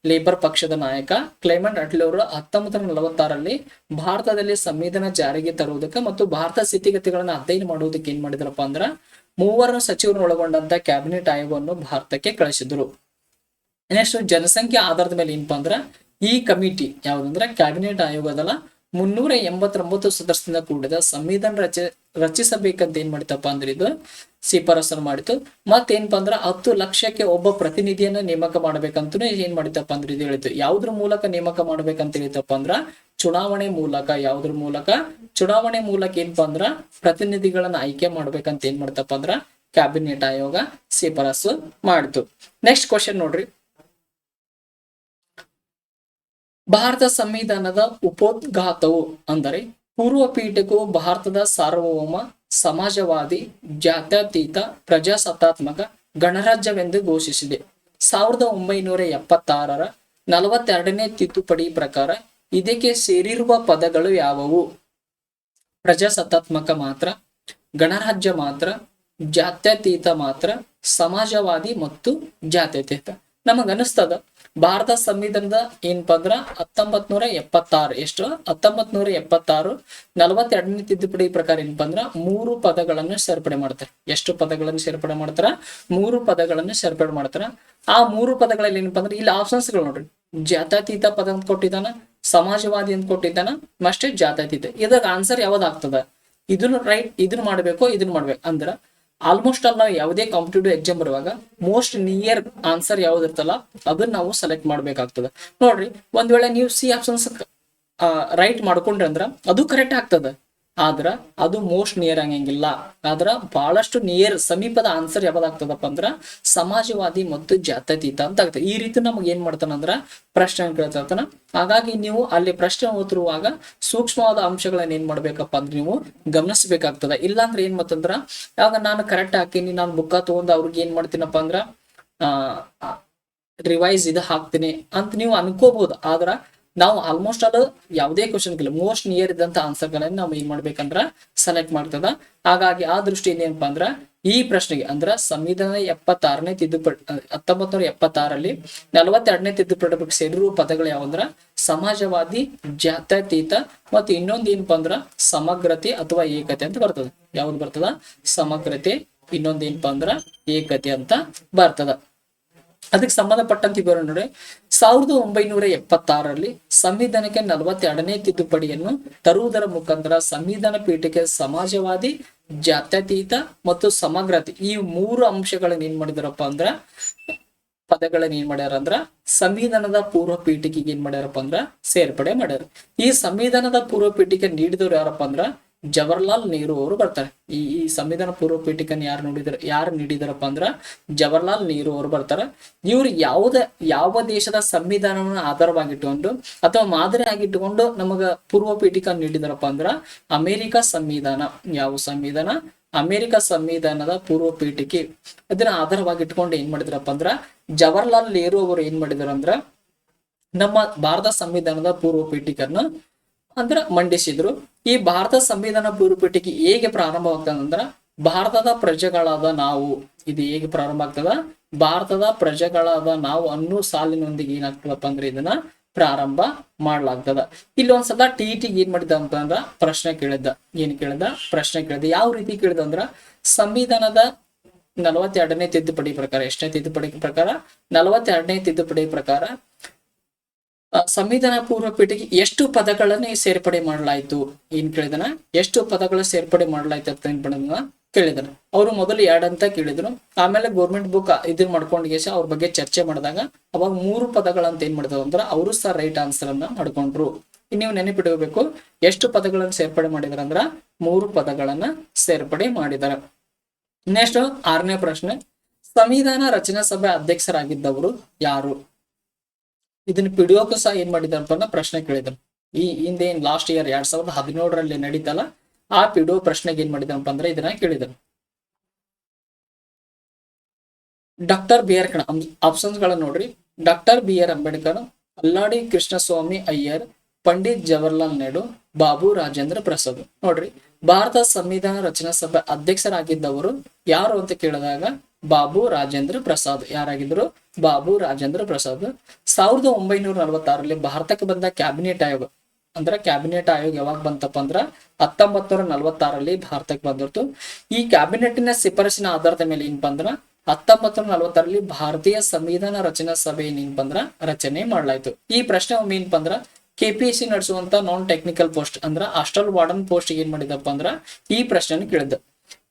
ಲೇಬರ್ ಪಕ್ಷದ ನಾಯಕ ಕ್ಲೈಮೆಂಟ್ ಅಟ್ಲಿ ಅವರು ಹತ್ತೊಂಬತ್ತು ನಲವತ್ತಾರಲ್ಲಿ ಭಾರತದಲ್ಲಿ ಸಂವಿಧಾನ ಜಾರಿಗೆ ತರುವುದಕ್ಕೆ ಮತ್ತು ಭಾರತ ಸ್ಥಿತಿಗತಿಗಳನ್ನ ಅಧ್ಯಯನ ಮಾಡುವುದಕ್ಕೆ ಏನ್ ಮಾಡಿದ್ರಪ್ಪ ಅಂದ್ರ ಮೂವರ ಸಚಿವರನ್ನು ಒಳಗೊಂಡಂತ ಕ್ಯಾಬಿನೆಟ್ ಆಯೋಗವನ್ನು ಭಾರತಕ್ಕೆ ಕಳಿಸಿದ್ರು. ನೆಕ್ಸ್ಟ್ ಜನಸಂಖ್ಯೆ ಆಧಾರದ ಮೇಲೆ ಏನಪ್ಪಾ ಅಂದ್ರ ಈ ಕಮಿಟಿ ಯಾವ್ದಂದ್ರ ಕ್ಯಾಬಿನೆಟ್ ಆಯೋಗದಲ್ಲ ಮುನ್ನೂರ ಎಂಬತ್ತೊಂಬತ್ತು ಸದಸ್ಯದಿಂದ ಕೂಡಿದ ಸಂವಿಧಾನ ರಚ, ರಚಿಸಬೇಕಂತ ಏನ್ ಮಾಡಿತಪ್ಪ ಅಂದ್ರೆ ಇದು ಶಿಫಾರಸನ್ನು ಮಾಡಿತು ಮತ್ತೇನಪ್ಪ ಅಂದ್ರ ಹತ್ತು ಲಕ್ಷಕ್ಕೆ ಒಬ್ಬ ಪ್ರತಿನಿಧಿಯನ್ನ ನೇಮಕ ಮಾಡ್ಬೇಕಂತ ಏನ್ ಮಾಡಿತಪ್ಪ ಅಂದ್ರೆ ಇದು ಹೇಳಿತು ಯಾವ್ದ್ರ ಮೂಲಕ ನೇಮಕ ಮಾಡ್ಬೇಕಂತ ಹೇಳಿತಪ್ಪ ಅಂದ್ರ ಚುನಾವಣೆ ಮೂಲಕ, ಯಾವ್ದ್ರ ಮೂಲಕ? ಚುನಾವಣೆ ಮೂಲಕ ಏನಪ್ಪಾ ಅಂದ್ರ ಪ್ರತಿನಿಧಿಗಳನ್ನ ಆಯ್ಕೆ ಮಾಡ್ಬೇಕಂತ ಏನ್ ಮಾಡ್ತಪ್ಪ ಅಂದ್ರ ಕ್ಯಾಬಿನೆಟ್ ಆಯೋಗ ಶಿಫಾರಸು ಮಾಡಿತು ನೆಕ್ಸ್ಟ್ ಕ್ವಶನ್ ನೋಡ್ರಿ. ಭಾರತ ಸಂವಿಧಾನದ ಉಪೋದ್ಘಾತವು ಅಂದರೆ ಪೂರ್ವ ಭಾರತದ ಸಾರ್ವಭೌಮ, ಸಮಾಜವಾದಿ, ಜಾತ್ಯತೀತ, ಪ್ರಜಾಸತ್ತಾತ್ಮಕ ಗಣರಾಜ್ಯವೆಂದು ಘೋಷಿಸಿದೆ. ಸಾವಿರದ ಒಂಬೈನೂರ ಎಪ್ಪತ್ತಾರರ ನಲವತ್ತೆರಡನೇ ತಿದ್ದುಪಡಿ ಪ್ರಕಾರ ಇದಕ್ಕೆ ಸೇರಿರುವ ಪದಗಳು ಯಾವುವು? ಪ್ರಜಾಸತ್ತಾತ್ಮಕ ಮಾತ್ರ, ಗಣರಾಜ್ಯ ಮಾತ್ರ, ಜಾತ್ಯತೀತ ಮಾತ್ರ, ಸಮಾಜವಾದಿ ಮತ್ತು ಜಾತ್ಯತೀತ. ನಮಗ ಅನಿಸ್ತದ ಭಾರತ ಸಂವಿಧಾನದ ಏನಪ್ಪ ಅಂದ್ರ ಹತ್ತೊಂಬತ್ ನೂರ ಎಪ್ಪತ್ತಾರು. ಎಷ್ಟು? ಹತ್ತೊಂಬತ್ ನೂರ ಎಪ್ಪತ್ತಾರು. ನಲವತ್ತೆರಡನೇ ತಿದ್ದುಪಡಿ ಪ್ರಕಾರ ಏನಪ್ಪ ಅಂದ್ರ ಮೂರು ಪದಗಳನ್ನು ಸೇರ್ಪಡೆ ಮಾಡ್ತಾರೆ. ಎಷ್ಟು ಪದಗಳನ್ನು ಸೇರ್ಪಡೆ ಮಾಡ್ತಾರ? ಮೂರು ಪದಗಳನ್ನು ಸೇರ್ಪಡೆ ಮಾಡ್ತಾರ. ಆ ಮೂರು ಪದಗಳಲ್ಲಿ ಏನಪ್ಪ ಅಂದ್ರೆ ಇಲ್ಲಿ ಆಪ್ಷನ್ಸ್ಗಳು ನೋಡ್ರಿ. ಜಾತ್ಯತೀತ ಪದ ಅಂತ ಕೊಟ್ಟಿದ್ದಾನ, ಸಮಾಜವಾದಿ ಅಂತ ಕೊಟ್ಟಿದ್ದಾನ, ಮತ್ತೆ ಜಾತ್ಯತೀತ. ಇದಾಗ ಆನ್ಸರ್ ಯಾವ್ದಾಗ್ತದ ಇದನ್ನ ರೈಟ್ ಇದನ್ನ ಮಾಡ್ಬೇಕು ಇದನ್ನ ಮಾಡ್ಬೇಕು. ಅಂದ್ರ ಆಲ್ಮೋಸ್ಟ್ ಆಲ್ ನಾವು ಯಾವುದೇ ಕಾಂಪಿಟೇಟಿವ್ ಎಕ್ಸಾಮ್ ಬರುವಾಗ ಮೋಸ್ಟ್ ನಿಯರ್ ಆನ್ಸರ್ ಯಾವ್ದಿರ್ತಲ್ಲ ಅದನ್ನ ನಾವು ಸೆಲೆಕ್ಟ್ ಮಾಡ್ಬೇಕಾಗ್ತದೆ. ನೋಡ್ರಿ, ಒಂದ್ ವೇಳೆ ನೀವು ಸಿ ಆಪ್ಷನ್ಸ್ ರೈಟ್ ಮಾಡ್ಕೊಂಡ್ರಿ ಅಂದ್ರ ಅದು ಕರೆಕ್ಟ್ ಆಗ್ತದ. ಆದ್ರ ಅದು ಮೋಸ್ಟ್ ನಿಯರ್ ಆಗಂಗಿಲ್ಲ ಆದ್ರ ಬಹಳಷ್ಟು ನಿಯರ್ ಸಮೀಪದ ಆನ್ಸರ್ ಯಾವ್ದಾಗ್ತದಪ್ಪ ಅಂದ್ರ ಸಮಾಜವಾದಿ ಮತ್ತು ಜಾತ್ಯತೀತ ಅಂತ ಆಗ್ತದೆ. ಈ ರೀತಿ ನಮಗೆ ಏನ್ ಮಾಡ್ತಾನಂದ್ರ ಪ್ರಶ್ನೆ ಕೇಳ್ತಾನ ಹಾಗಾಗಿ ನೀವು ಅಲ್ಲಿ ಪ್ರಶ್ನೆ ಓದಿರುವಾಗ ಸೂಕ್ಷ್ಮವಾದ ಅಂಶಗಳನ್ನ ಏನ್ ಮಾಡ್ಬೇಕಪ್ಪ ಅಂದ್ರೆ ನೀವು ಗಮನಿಸಬೇಕಾಗ್ತದ. ಇಲ್ಲಾಂದ್ರೆ ಏನ್ ಮತ್ತಂದ್ರ ಯಾವಾಗ ನಾನು ಕರೆಕ್ಟ್ ಹಾಕಿನಿ ನಾನು ಬುಕ್ಕ ತಗೊಂಡ್ ಅವ್ರಿಗೆ ಏನ್ ಮಾಡ್ತೀನಪ್ಪ ಅಂದ್ರ, ಆ ರಿವೈಸ್ ಇದು ಹಾಕ್ತೀನಿ ಅಂತ ನೀವು ಅನ್ಕೋಬಹುದು ಆದ್ರ ನಾವು ಆಲ್ಮೋಸ್ಟ್ ಆಲ್ ಯಾವುದೇ ಕ್ವಶನ್ ಮೋಸ್ಟ್ ನಿಯರ್ ಇದ್ದಂತ ಆನ್ಸರ್ ಗಳನ್ನ ನಾವು ಏನ್ ಮಾಡ್ಬೇಕಂದ್ರ ಸೆಲೆಕ್ಟ್ ಮಾಡ್ತದ. ಹಾಗಾಗಿ ಆ ದೃಷ್ಟಿಯಿಂದ ಏನಪ್ಪಾ ಅಂದ್ರ ಈ ಪ್ರಶ್ನೆಗೆ ಅಂದ್ರ ಸಂವಿಧಾನ ಎಪ್ಪತ್ತಾರನೇ ತಿದ್ದುಪಡಿ ಹತ್ತೊಂಬತ್ ನೂರ ಎಪ್ಪತ್ತಾರಲ್ಲಿ ನಲವತ್ತೆರಡನೇ ತಿದ್ದುಪಡಿ ಸೇರಿರುವ ಪದಗಳು ಯಾವಂದ್ರ ಸಮಾಜವಾದಿ, ಜಾತ್ಯತೀತ ಮತ್ತು ಇನ್ನೊಂದು ಏನಪ್ಪಾ ಅಂದ್ರ ಸಮಗ್ರತೆ ಅಥವಾ ಏಕತೆ ಅಂತ ಬರ್ತದ. ಯಾವ್ದು ಬರ್ತದ? ಸಮಗ್ರತೆ ಇನ್ನೊಂದೇನಪ್ಪಾ ಅಂದ್ರ ಏಕತೆ ಅಂತ ಬರ್ತದ. ಅದಕ್ಕೆ ಸಂಬಂಧಪಟ್ಟಂತ ವಿವರ ನೋಡಿ, ಸಾವಿರದ ಒಂಬೈನೂರ ಎಪ್ಪತ್ತಾರರಲ್ಲಿ ಸಂವಿಧಾನಕ್ಕೆ ನಲವತ್ತೆರಡನೇ ತಿದ್ದುಪಡಿಯನ್ನು ತರುವುದರ ಮುಖಾಂತರ ಸಂವಿಧಾನ ಪೀಠಕ್ಕೆ ಸಮಾಜವಾದಿ, ಜಾತ್ಯತೀತ ಮತ್ತು ಸಮಗ್ರತೆ ಈ ಮೂರು ಅಂಶಗಳನ್ನ ಏನ್ ಮಾಡಿದಾರಪ್ಪ ಅಂದ್ರ, ಪದಗಳನ್ನ ಏನ್ ಮಾಡ್ಯಾರ ಅಂದ್ರ, ಸಂವಿಧಾನದ ಪೂರ್ವ ಪೀಠಿಕೆಗೆ ಏನ್ ಮಾಡ್ಯಾರಪ್ಪ ಅಂದ್ರ, ಸೇರ್ಪಡೆ ಮಾಡ್ಯಾರ. ಈ ಸಂವಿಧಾನದ ಪೂರ್ವ ಪೀಠಿಕೆ ನೀಡಿದವ್ರು ಯಾರಪ್ಪ ಅಂದ್ರ ಜವಾಹರ್ಲಾಲ್ ನೆಹರು ಅವರು ಬರ್ತಾರೆ. ಈ ಈ ಸಂವಿಧಾನ ಪೂರ್ವ ಪೀಠಿಕನ್ ಯಾರು ನೋಡಿದ್ರ, ಯಾರು ನೀಡಿದಾರಪ್ಪ ಅಂದ್ರ ಜವಹರ್ಲಾಲ್ ನೆಹರು ಅವರು ಬರ್ತಾರ. ಇವ್ರು ಯಾವ್ದ, ಯಾವ ದೇಶದ ಸಂವಿಧಾನವನ್ನು ಆಧಾರವಾಗಿಟ್ಟುಕೊಂಡು ಅಥವಾ ಮಾದರಿ ಆಗಿಟ್ಟುಕೊಂಡು ನಮಗ ಪೂರ್ವ ಪೀಠಿಕ ನೀಡಿದಾರಪ್ಪ ಅಂದ್ರ ಅಮೆರಿಕ ಸಂವಿಧಾನ. ಯಾವ ಸಂವಿಧಾನ? ಅಮೆರಿಕ ಸಂವಿಧಾನದ ಪೂರ್ವ ಪೀಠಿಕೆ. ಅದನ್ನ ಆಧಾರವಾಗಿಟ್ಕೊಂಡು ಏನ್ ಮಾಡಿದ್ರಪ್ಪ ಅಂದ್ರ ಜವಹರ್ಲಾಲ್ ನೆಹರು ಅವರು ಏನ್ ಮಾಡಿದಾರ ಅಂದ್ರ ನಮ್ಮ ಭಾರತ ಸಂವಿಧಾನದ ಪೂರ್ವ ಪೀಠಿಕನ್ನ ಅಂದ್ರ ಮಂಡಿಸಿದ್ರು. ಈ ಭಾರತ ಸಂವಿಧಾನ ಪೂರ್ವ ಹೇಗೆ ಪ್ರಾರಂಭ ಆಗ್ತದಂದ್ರ ಭಾರತದ ಪ್ರಜೆಗಳಾದ ನಾವು, ಇದು ಹೇಗೆ ಪ್ರಾರಂಭ ಆಗ್ತದ? ಭಾರತದ ಪ್ರಜೆಗಳಾದ ನಾವು ಅನ್ನೋ ಸಾಲಿನೊಂದಿಗೆ ಏನಾಗ್ತದಪ್ಪ ಅಂದ್ರೆ ಇದನ್ನ ಪ್ರಾರಂಭ ಮಾಡ್ಲಾಗ್ತದ. ಇಲ್ಲಿ ಒಂದ್ಸಲ ಟಿ ಟಿಗೆ ಏನ್ ಮಾಡಿದ ಅಂತಂದ್ರ ಪ್ರಶ್ನೆ ಕೇಳಿದ್ದ. ಏನ್ ಕೇಳಿದ ಪ್ರಶ್ನೆ ಕೇಳಿದ ಯಾವ ರೀತಿ ಕೇಳಿದ ಅಂದ್ರ, ಸಂವಿಧಾನದ ನಲವತ್ತೆರಡನೇ ತಿದ್ದುಪಡಿ ಪ್ರಕಾರ, ಎಷ್ಟನೇ ತಿದ್ದುಪಡಿ ಪ್ರಕಾರ? ನಲವತ್ತೆರಡನೇ ತಿದ್ದುಪಡಿ ಪ್ರಕಾರ ಸಂವಿಧಾನ ಪೂರ್ವ ಪೀಠಿಗೆ ಎಷ್ಟು ಪದಗಳನ್ನ ಸೇರ್ಪಡೆ ಮಾಡಲಾಯಿತು? ಏನ್ ಕೇಳಿದನ? ಎಷ್ಟು ಪದಗಳ ಸೇರ್ಪಡೆ ಮಾಡಲಾಯ್ತು ಅಂತ ಏನ್ ಬಂದ ಕೇಳಿದನು. ಅವರು ಮೊದಲು ಎರಡ್ ಅಂತ ಕೇಳಿದ್ರು. ಆಮೇಲೆ ಗೌರ್ಮೆಂಟ್ ಬುಕ್ ಇದನ್ನ ಮಾಡ್ಕೊಂಡ್ ಗೇಶ ಅವ್ರ ಬಗ್ಗೆ ಚರ್ಚೆ ಮಾಡಿದಾಗ ಅವಾಗ ಮೂರು ಪದಗಳಂತ ಏನ್ ಮಾಡಿದ್ರು ಅಂದ್ರ ಅವರು ಸಹ ರೈಟ್ ಆನ್ಸರ್ ಅನ್ನ ಮಾಡ್ಕೊಂಡ್ರು. ನೀವು ನೆನಪಿಡಬೇಕು ಎಷ್ಟು ಪದಗಳನ್ನ ಸೇರ್ಪಡೆ ಮಾಡಿದಾರ ಅಂದ್ರ ಮೂರು ಪದಗಳನ್ನ ಸೇರ್ಪಡೆ ಮಾಡಿದಾರ. ನೆಕ್ಸ್ಟ್ ಆರನೇ ಪ್ರಶ್ನೆ. ಸಂವಿಧಾನ ರಚನಾ ಸಭೆ ಅಧ್ಯಕ್ಷರಾಗಿದ್ದವರು ಯಾರು? ಇದನ್ನ ಪಿಡಿಯೋಕು ಸಹ ಏನ್ ಮಾಡಿದಾರಪ್ಪ ಅಂತ ಪ್ರಶ್ನೆ ಕೇಳಿದ್ರು. ಈ ಹಿಂದೆ ಏನ್ ಲಾಸ್ಟ್ ಇಯರ್ ಎರಡ್ ಸಾವಿರದ ಹದಿನೇಳರಲ್ಲಿ ನಡೀತಲ್ಲ, ಆ ಪಿಡಿಯೋ ಪ್ರಶ್ನೆಗೆ ಏನ್ ಮಾಡಿದನಪ್ಪ ಅಂದ್ರೆ ಇದನ್ನ ಕೇಳಿದ್ರು. ಡಾಕ್ಟರ್ ಬಿ ಆರ್ ಕಣ ಆಪ್ಷನ್ಸ್ ಗಳನ್ನ ನೋಡ್ರಿ. Doctor B R Ambedkar, Alladi Krishnaswami Iyer Pandit Jawaharlal Nehru, Babu Rajendra Prasad. ನೋಡ್ರಿ, ಭಾರತ ಸಂವಿಧಾನ ರಚನಾ ಸಭೆ ಅಧ್ಯಕ್ಷರಾಗಿದ್ದವರು ಯಾರು ಅಂತ ಕೇಳಿದಾಗ ಬಾಬು ರಾಜೇಂದ್ರ ಪ್ರಸಾದ್. ಯಾರಾಗಿದ್ರು? ಬಾಬು ರಾಜೇಂದ್ರ ಪ್ರಸಾದ್. ಸಾವಿರದ ಒಂಬೈನೂರ ನಲವತ್ತಾರರಲ್ಲಿ ಭಾರತಕ್ಕೆ ಬಂದ ಕ್ಯಾಬಿನೆಟ್ ಆಯೋಗ. ಅಂದ್ರ ಕ್ಯಾಬಿನೆಟ್ ಆಯೋಗ ಯಾವಾಗ ಬಂತಪ್ಪ ಅಂದ್ರ ಹತ್ತೊಂಬತ್ ನೂರ ನಲವತ್ತಾರಲ್ಲಿ ಭಾರತಕ್ಕೆ ಬಂದಿರ್ತು ಈ ಕ್ಯಾಬಿನೆಟ್ನ ಶಿಫಾರಸಿನ ಆಧಾರದ ಮೇಲೆ ಏನ್ ಬಂದ್ರ ಹತ್ತೊಂಬತ್ ನೂರ ನಲವತ್ತಾರಲ್ಲಿ ಭಾರತೀಯ ಸಂವಿಧಾನ ರಚನಾ ಸಭೆ ಏನಪ್ಪ ಬಂದ್ರ ರಚನೆ ಮಾಡಲಾಯ್ತು. ಈ ಪ್ರಶ್ನೆ ಒಮ್ಮೆ ಏನಪ್ಪ ಅಂದ್ರ ಕೆಪಿಎಸ್ಸಿ ನಡೆಸುವಂತ ನಾನ್ ಟೆಕ್ನಿಕಲ್ ಪೋಸ್ಟ್ ಅಂದ್ರ ಹಾಸ್ಟೆಲ್ ವಾರ್ಡನ್ ಪೋಸ್ಟ್ ಏನ್ ಮಾಡಿದಪ್ಪ ಅಂದ್ರ ಈ ಪ್ರಶ್ನೆ ಕೇಳಿದ್ದ.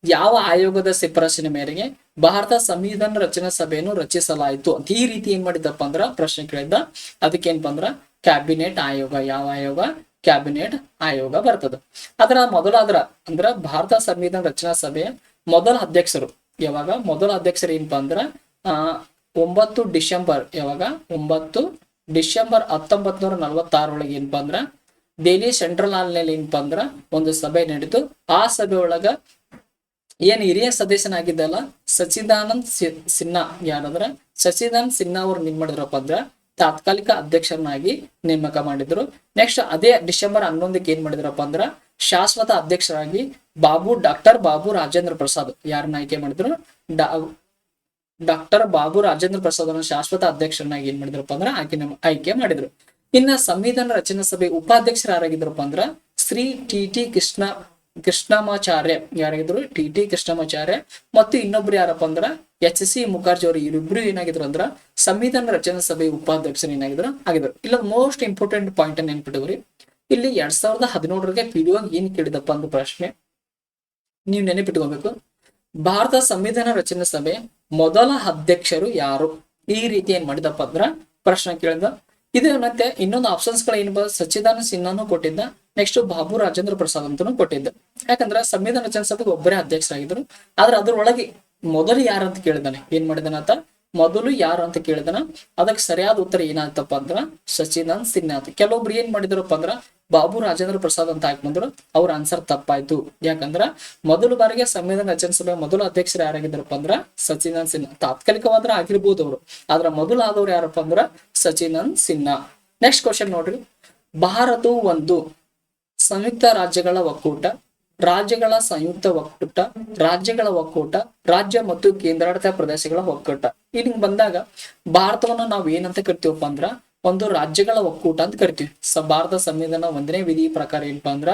ಯಾವ ಆಯೋಗದ ಶಿಫಾರಸಿನ ಮೇರೆಗೆ ಭಾರತ ಸಂವಿಧಾನ ರಚನಾ ಸಭೆಯನ್ನು ರಚಿಸಲಾಯಿತು ಅಂತ ಈ ರೀತಿ ಏನ್ ಮಾಡಿದಪ್ಪ ಅಂದ್ರ ಪ್ರಶ್ನೆ ಕೇಳಿದ್ದ. ಅದಕ್ಕೆ ಏನಪ್ಪ ಅಂದ್ರ ಕ್ಯಾಬಿನೆಟ್ ಆಯೋಗ, ಯಾವ ಆಯೋಗ? ಕ್ಯಾಬಿನೆಟ್ ಆಯೋಗ ಬರ್ತದ. ಅದರ ಮೊದಲಾದ್ರ ಅಂದ್ರ ಭಾರತ ಸಂವಿಧಾನ ರಚನಾ ಸಭೆಯ ಮೊದಲ ಅಧ್ಯಕ್ಷರು. ಯಾವಾಗ? ಮೊದಲ ಅಧ್ಯಕ್ಷರು ಏನಪ್ಪಾ ಅಂದ್ರ, ಆ, ಒಂಬತ್ತು ಡಿಸೆಂಬರ್, ಯಾವಾಗ? ಒಂಬತ್ತು ಡಿಸೆಂಬರ್ ಹತ್ತೊಂಬತ್ ನೂರ ನಲವತ್ತಾರೊಳಗೆ ಏನಪ್ಪ ಅಂದ್ರ ದೆಹಲಿ ಸೆಂಟ್ರಲ್ ಹಾಲ್ನಲ್ಲಿ ಏನಪ್ಪಾ ಅಂದ್ರ ಒಂದು ಸಭೆ ನಡೀತು. ಆ ಸಭೆ ಒಳಗ ಏನ್ ಹಿರಿಯ ಸದಸ್ಯನಾಗಿದ್ದಲ್ಲ ಸಚಿದಾನಂದ್ ಸಿನ್ಹಾ ಯಾರಂದ್ರ? ಸಚಿದಾನಂದ್ ಸಿನ್ಹಾ ಅವ್ರು ಏನ್ ಮಾಡಿದ್ರಪ್ಪ ಅಂದ್ರ, ತಾತ್ಕಾಲಿಕ ಅಧ್ಯಕ್ಷರನ್ನಾಗಿ ನೇಮಕ ಮಾಡಿದ್ರು. ನೆಕ್ಸ್ಟ್ ಅದೇ ಡಿಸೆಂಬರ್ ಹನ್ನೊಂದಕ್ಕೆ ಏನ್ ಮಾಡಿದ್ರಪ್ಪ ಅಂದ್ರ, ಶಾಶ್ವತ ಅಧ್ಯಕ್ಷರಾಗಿ ಬಾಬು, ಡಾಕ್ಟರ್ ಬಾಬು ರಾಜೇಂದ್ರ ಪ್ರಸಾದ್ ಯಾರನ್ನ ಆಯ್ಕೆ ಮಾಡಿದ್ರು? ಡಾ ಡಾಕ್ಟರ್ ಬಾಬು ರಾಜೇಂದ್ರ ಪ್ರಸಾದ್ ಅವರ ಶಾಶ್ವತ ಅಧ್ಯಕ್ಷರನ್ನಾಗಿ ಏನ್ ಮಾಡಿದ್ರಪ್ಪ ಅಂದ್ರ ಆಯ್ಕೆ ಆಯ್ಕೆ ಮಾಡಿದ್ರು. ಇನ್ನ ಸಂವಿಧಾನ ರಚನಾ ಸಭೆ ಉಪಾಧ್ಯಕ್ಷರು ಯಾರಾಗಿದ್ರಪ್ಪ ಅಂದ್ರ Shri T T Krishna, Krishnamacharya ಯಾರಾಗಿದ್ರು? T T Krishnamacharya. ಮತ್ತು ಇನ್ನೊಬ್ರು ಯಾರಪ್ಪ ಅಂದ್ರ ಎಚ್ ಸಿ ಮುಖರ್ಜಿ ಅವರು ಇವರಿಬ್ರು ಏನಾಗಿದ್ರು ಅಂದ್ರ ಸಂವಿಧಾನ ರಚನಾ ಸಭೆ ಉಪಾಧ್ಯಕ್ಷರು ಏನಾಗಿದ್ರು ಆಗಿದ್ರು. ಇಲ್ಲ ಮೋಸ್ಟ್ ಇಂಪಾರ್ಟೆಂಟ್ ಪಾಯಿಂಟ್ ನೆನ್ಪಿಟ್ಟವ್ರಿ ಇಲ್ಲಿ ಎರಡ್ ಸಾವಿರದ ಹದಿನೇಳರಿಗೆ ಪಿಡಿಒ ಏನ್ ಕೇಳಿದಪ್ಪ ಅಂದ ಪ್ರಶ್ನೆ. ನೀವು ನೆನಪಿಟ್ಕೋಬೇಕು ಭಾರತ ಸಂವಿಧಾನ ರಚನಾ ಸಭೆ ಮೊದಲ ಅಧ್ಯಕ್ಷರು ಯಾರು? ಈ ರೀತಿ ಏನ್ ಮಾಡಿದಪ್ಪ ಅಂದ್ರ ಪ್ರಶ್ನೆ ಕೇಳಿದ. ಇದು ಮತ್ತೆ ಇನ್ನೊಂದು ಆಪ್ಷನ್ಸ್ಗಳ ಏನ್ ಸಚ್ಚಿದಾನಂದ ಸಿನ್ಹಾನು ಕೊಟ್ಟಿದ್ದ. ನೆಕ್ಸ್ಟ್ ಬಾಬು ರಾಜೇಂದ್ರ ಪ್ರಸಾದ್ ಅಂತಾನು ಕೊಟ್ಟಿದ್ದ. ಯಾಕಂದ್ರ ಸಂವಿಧಾನ ರಚನಾ ಸಭೆಗೆ ಒಬ್ಬರೇ ಅಧ್ಯಕ್ಷರಾಗಿದ್ರು ಆದ್ರೆ ಅದ್ರೊಳಗೆ ಮೊದಲು ಯಾರಂತ ಅಂತ ಕೇಳಿದಾನೆ? ಏನ್ ಮಾಡಿದಾನ ಆತ? ಮೊದಲು ಯಾರು ಅಂತ ಕೇಳಿದನ? ಅದಕ್ಕೆ ಸರಿಯಾದ ಉತ್ತರ ಏನಾಯ್ತಪ್ಪ ಅಂದ್ರ ಸಚಿದಾನಂದ್ ಸಿನ್ಹಾ ಅಂತ ಕೆಲವೊಬ್ರು ಏನ್ ಮಾಡಿದ್ರಪ್ಪ ಅಂದ್ರ ಬಾಬು ರಾಜೇಂದ್ರ ಪ್ರಸಾದ್ ಅಂತ ಹಾಕಿ ಬಂದ್ರು? ಅವ್ರ ಆನ್ಸರ್ ತಪ್ಪಾಯ್ತು. ಯಾಕಂದ್ರ ಮೊದಲು ಬಾರಿಗೆ ಸಂವಿಧಾನ ರಚನೆ ಸಭೆ ಮೊದಲ ಅಧ್ಯಕ್ಷರು ಯಾರಾಗಿದ್ರಪ್ಪ ಅಂದ್ರ ಸಚಿದಾನಂದ್ ಸಿನ್ಹಾ. ತಾತ್ಕಾಲಿಕವಾದ್ರ ಆಗಿರ್ಬೋದು ಅವರು. ಆದ್ರ ಮೊದಲು ಆದವ್ರು ಯಾರಪ್ಪ ಅಂದ್ರ ಸಚಿದಾನಂದ್ ಸಿನ್ಹಾ. ನೆಕ್ಸ್ಟ್ ಕ್ವಶನ್ ನೋಡ್ರಿ. ಭಾರತವು ಒಂದು ಸಂಯುಕ್ತ ರಾಜ್ಯಗಳ ಒಕ್ಕೂಟ. ರಾಜ್ಯಗಳ ಸಂಯುಕ್ತ ಒಕ್ಕೂಟ, ರಾಜ್ಯಗಳ ಒಕ್ಕೂಟ, ರಾಜ್ಯ ಮತ್ತು ಕೇಂದ್ರಾಡಳಿತ ಪ್ರದೇಶಗಳ ಒಕ್ಕೂಟ. ಇಲ್ಲಿ ಬಂದಾಗ ಭಾರತವನ್ನ ನಾವು ಏನಂತ ಕರಿತೀವಪ್ಪ ಅಂದ್ರ ಒಂದು ರಾಜ್ಯಗಳ ಒಕ್ಕೂಟ ಅಂತ ಕರಿತೀವಿ. ಸ ಭಾರತ ಸಂವಿಧಾನ ಒಂದನೇ ವಿಧಿ ಪ್ರಕಾರ ಏನಪ್ಪಾ ಅಂದ್ರ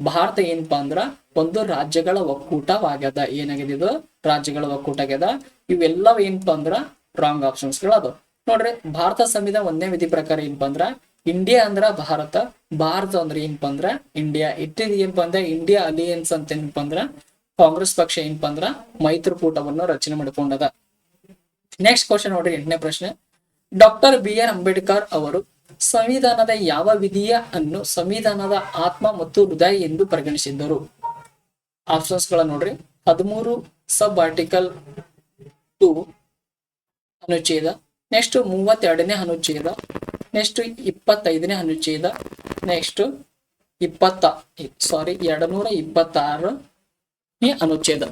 ಭಾರತ ಏನಪ್ಪಾ ಅಂದ್ರ ಒಂದು ರಾಜ್ಯಗಳ ಒಕ್ಕೂಟವಾಗ್ಯದ. ಏನಾಗಿದೆ ಇದು? ರಾಜ್ಯಗಳ ಒಕ್ಕೂಟ ಆಗ್ಯದ ಇವೆಲ್ಲವ ಏನಪ್ಪಾ ಅಂದ್ರ ರಾಂಗ್ ಆಪ್ಷನ್ಸ್ಗಳು ಅದಾವ. ನೋಡ್ರಿ, ಭಾರತ ಸಂವಿಧಾನ ಒಂದನೇ ವಿಧಿ ಪ್ರಕಾರ ಏನಪ್ಪಾ ಅಂದ್ರ ಇಂಡಿಯಾ ಅಂದ್ರ ಭಾರತ ಭಾರತ ಅಂದ್ರೆ ಏನಪ್ಪಾ ಅಂದ್ರ ಇಂಡಿಯಾ ಇಟ್ಟಿದ್ ಏನಪ್ಪಾ ಅಂದ್ರ ಇಂಡಿಯಾ ಅಲಿಯನ್ಸ್ ಅಂತ ಏನಪ್ಪಾ ಅಂದ್ರ ಕಾಂಗ್ರೆಸ್ ಪಕ್ಷ ಏನಪ್ಪಾ ಅಂದ್ರ ಮೈತ್ರಿಕೂಟವನ್ನು ರಚನೆ ಮಾಡಿಕೊಂಡದ. ನೆಕ್ಸ್ಟ್ ಕ್ವಶನ್ ನೋಡ್ರಿ, ಎಂಟನೇ ಪ್ರಶ್ನೆ. ಡಾಕ್ಟರ್ ಬಿ ಆರ್ ಅಂಬೇಡ್ಕರ್ ಅವರು ಸಂವಿಧಾನದ ಯಾವ ವಿಧಿಯ ಅನ್ನು ಸಂವಿಧಾನದ ಆತ್ಮ ಮತ್ತು ಹೃದಯ ಎಂದು ಪರಿಗಣಿಸಿದ್ದರು? ಆಪ್ಷನ್ಸ್ಗಳ ನೋಡ್ರಿ. ಹದಿಮೂರು ಸಬ್ ಆರ್ಟಿಕಲ್ ಟು ಅನುಚ್ಛೇದ. ನೆಕ್ಸ್ಟ್ ಮೂವತ್ತೆರಡನೇ ಅನುಚ್ಛೇದ. ನೆಕ್ಸ್ಟ್ ಇಪ್ಪತ್ತೈದನೇ ಅನುಚ್ಛೇದ. ನೆಕ್ಸ್ಟ್ ಇಪ್ಪತ್ತ ಸಾರಿ ಎರಡ್ನೂರ ಇಪ್ಪತ್ತಾರನೇ ಅನುಚ್ಛೇದ.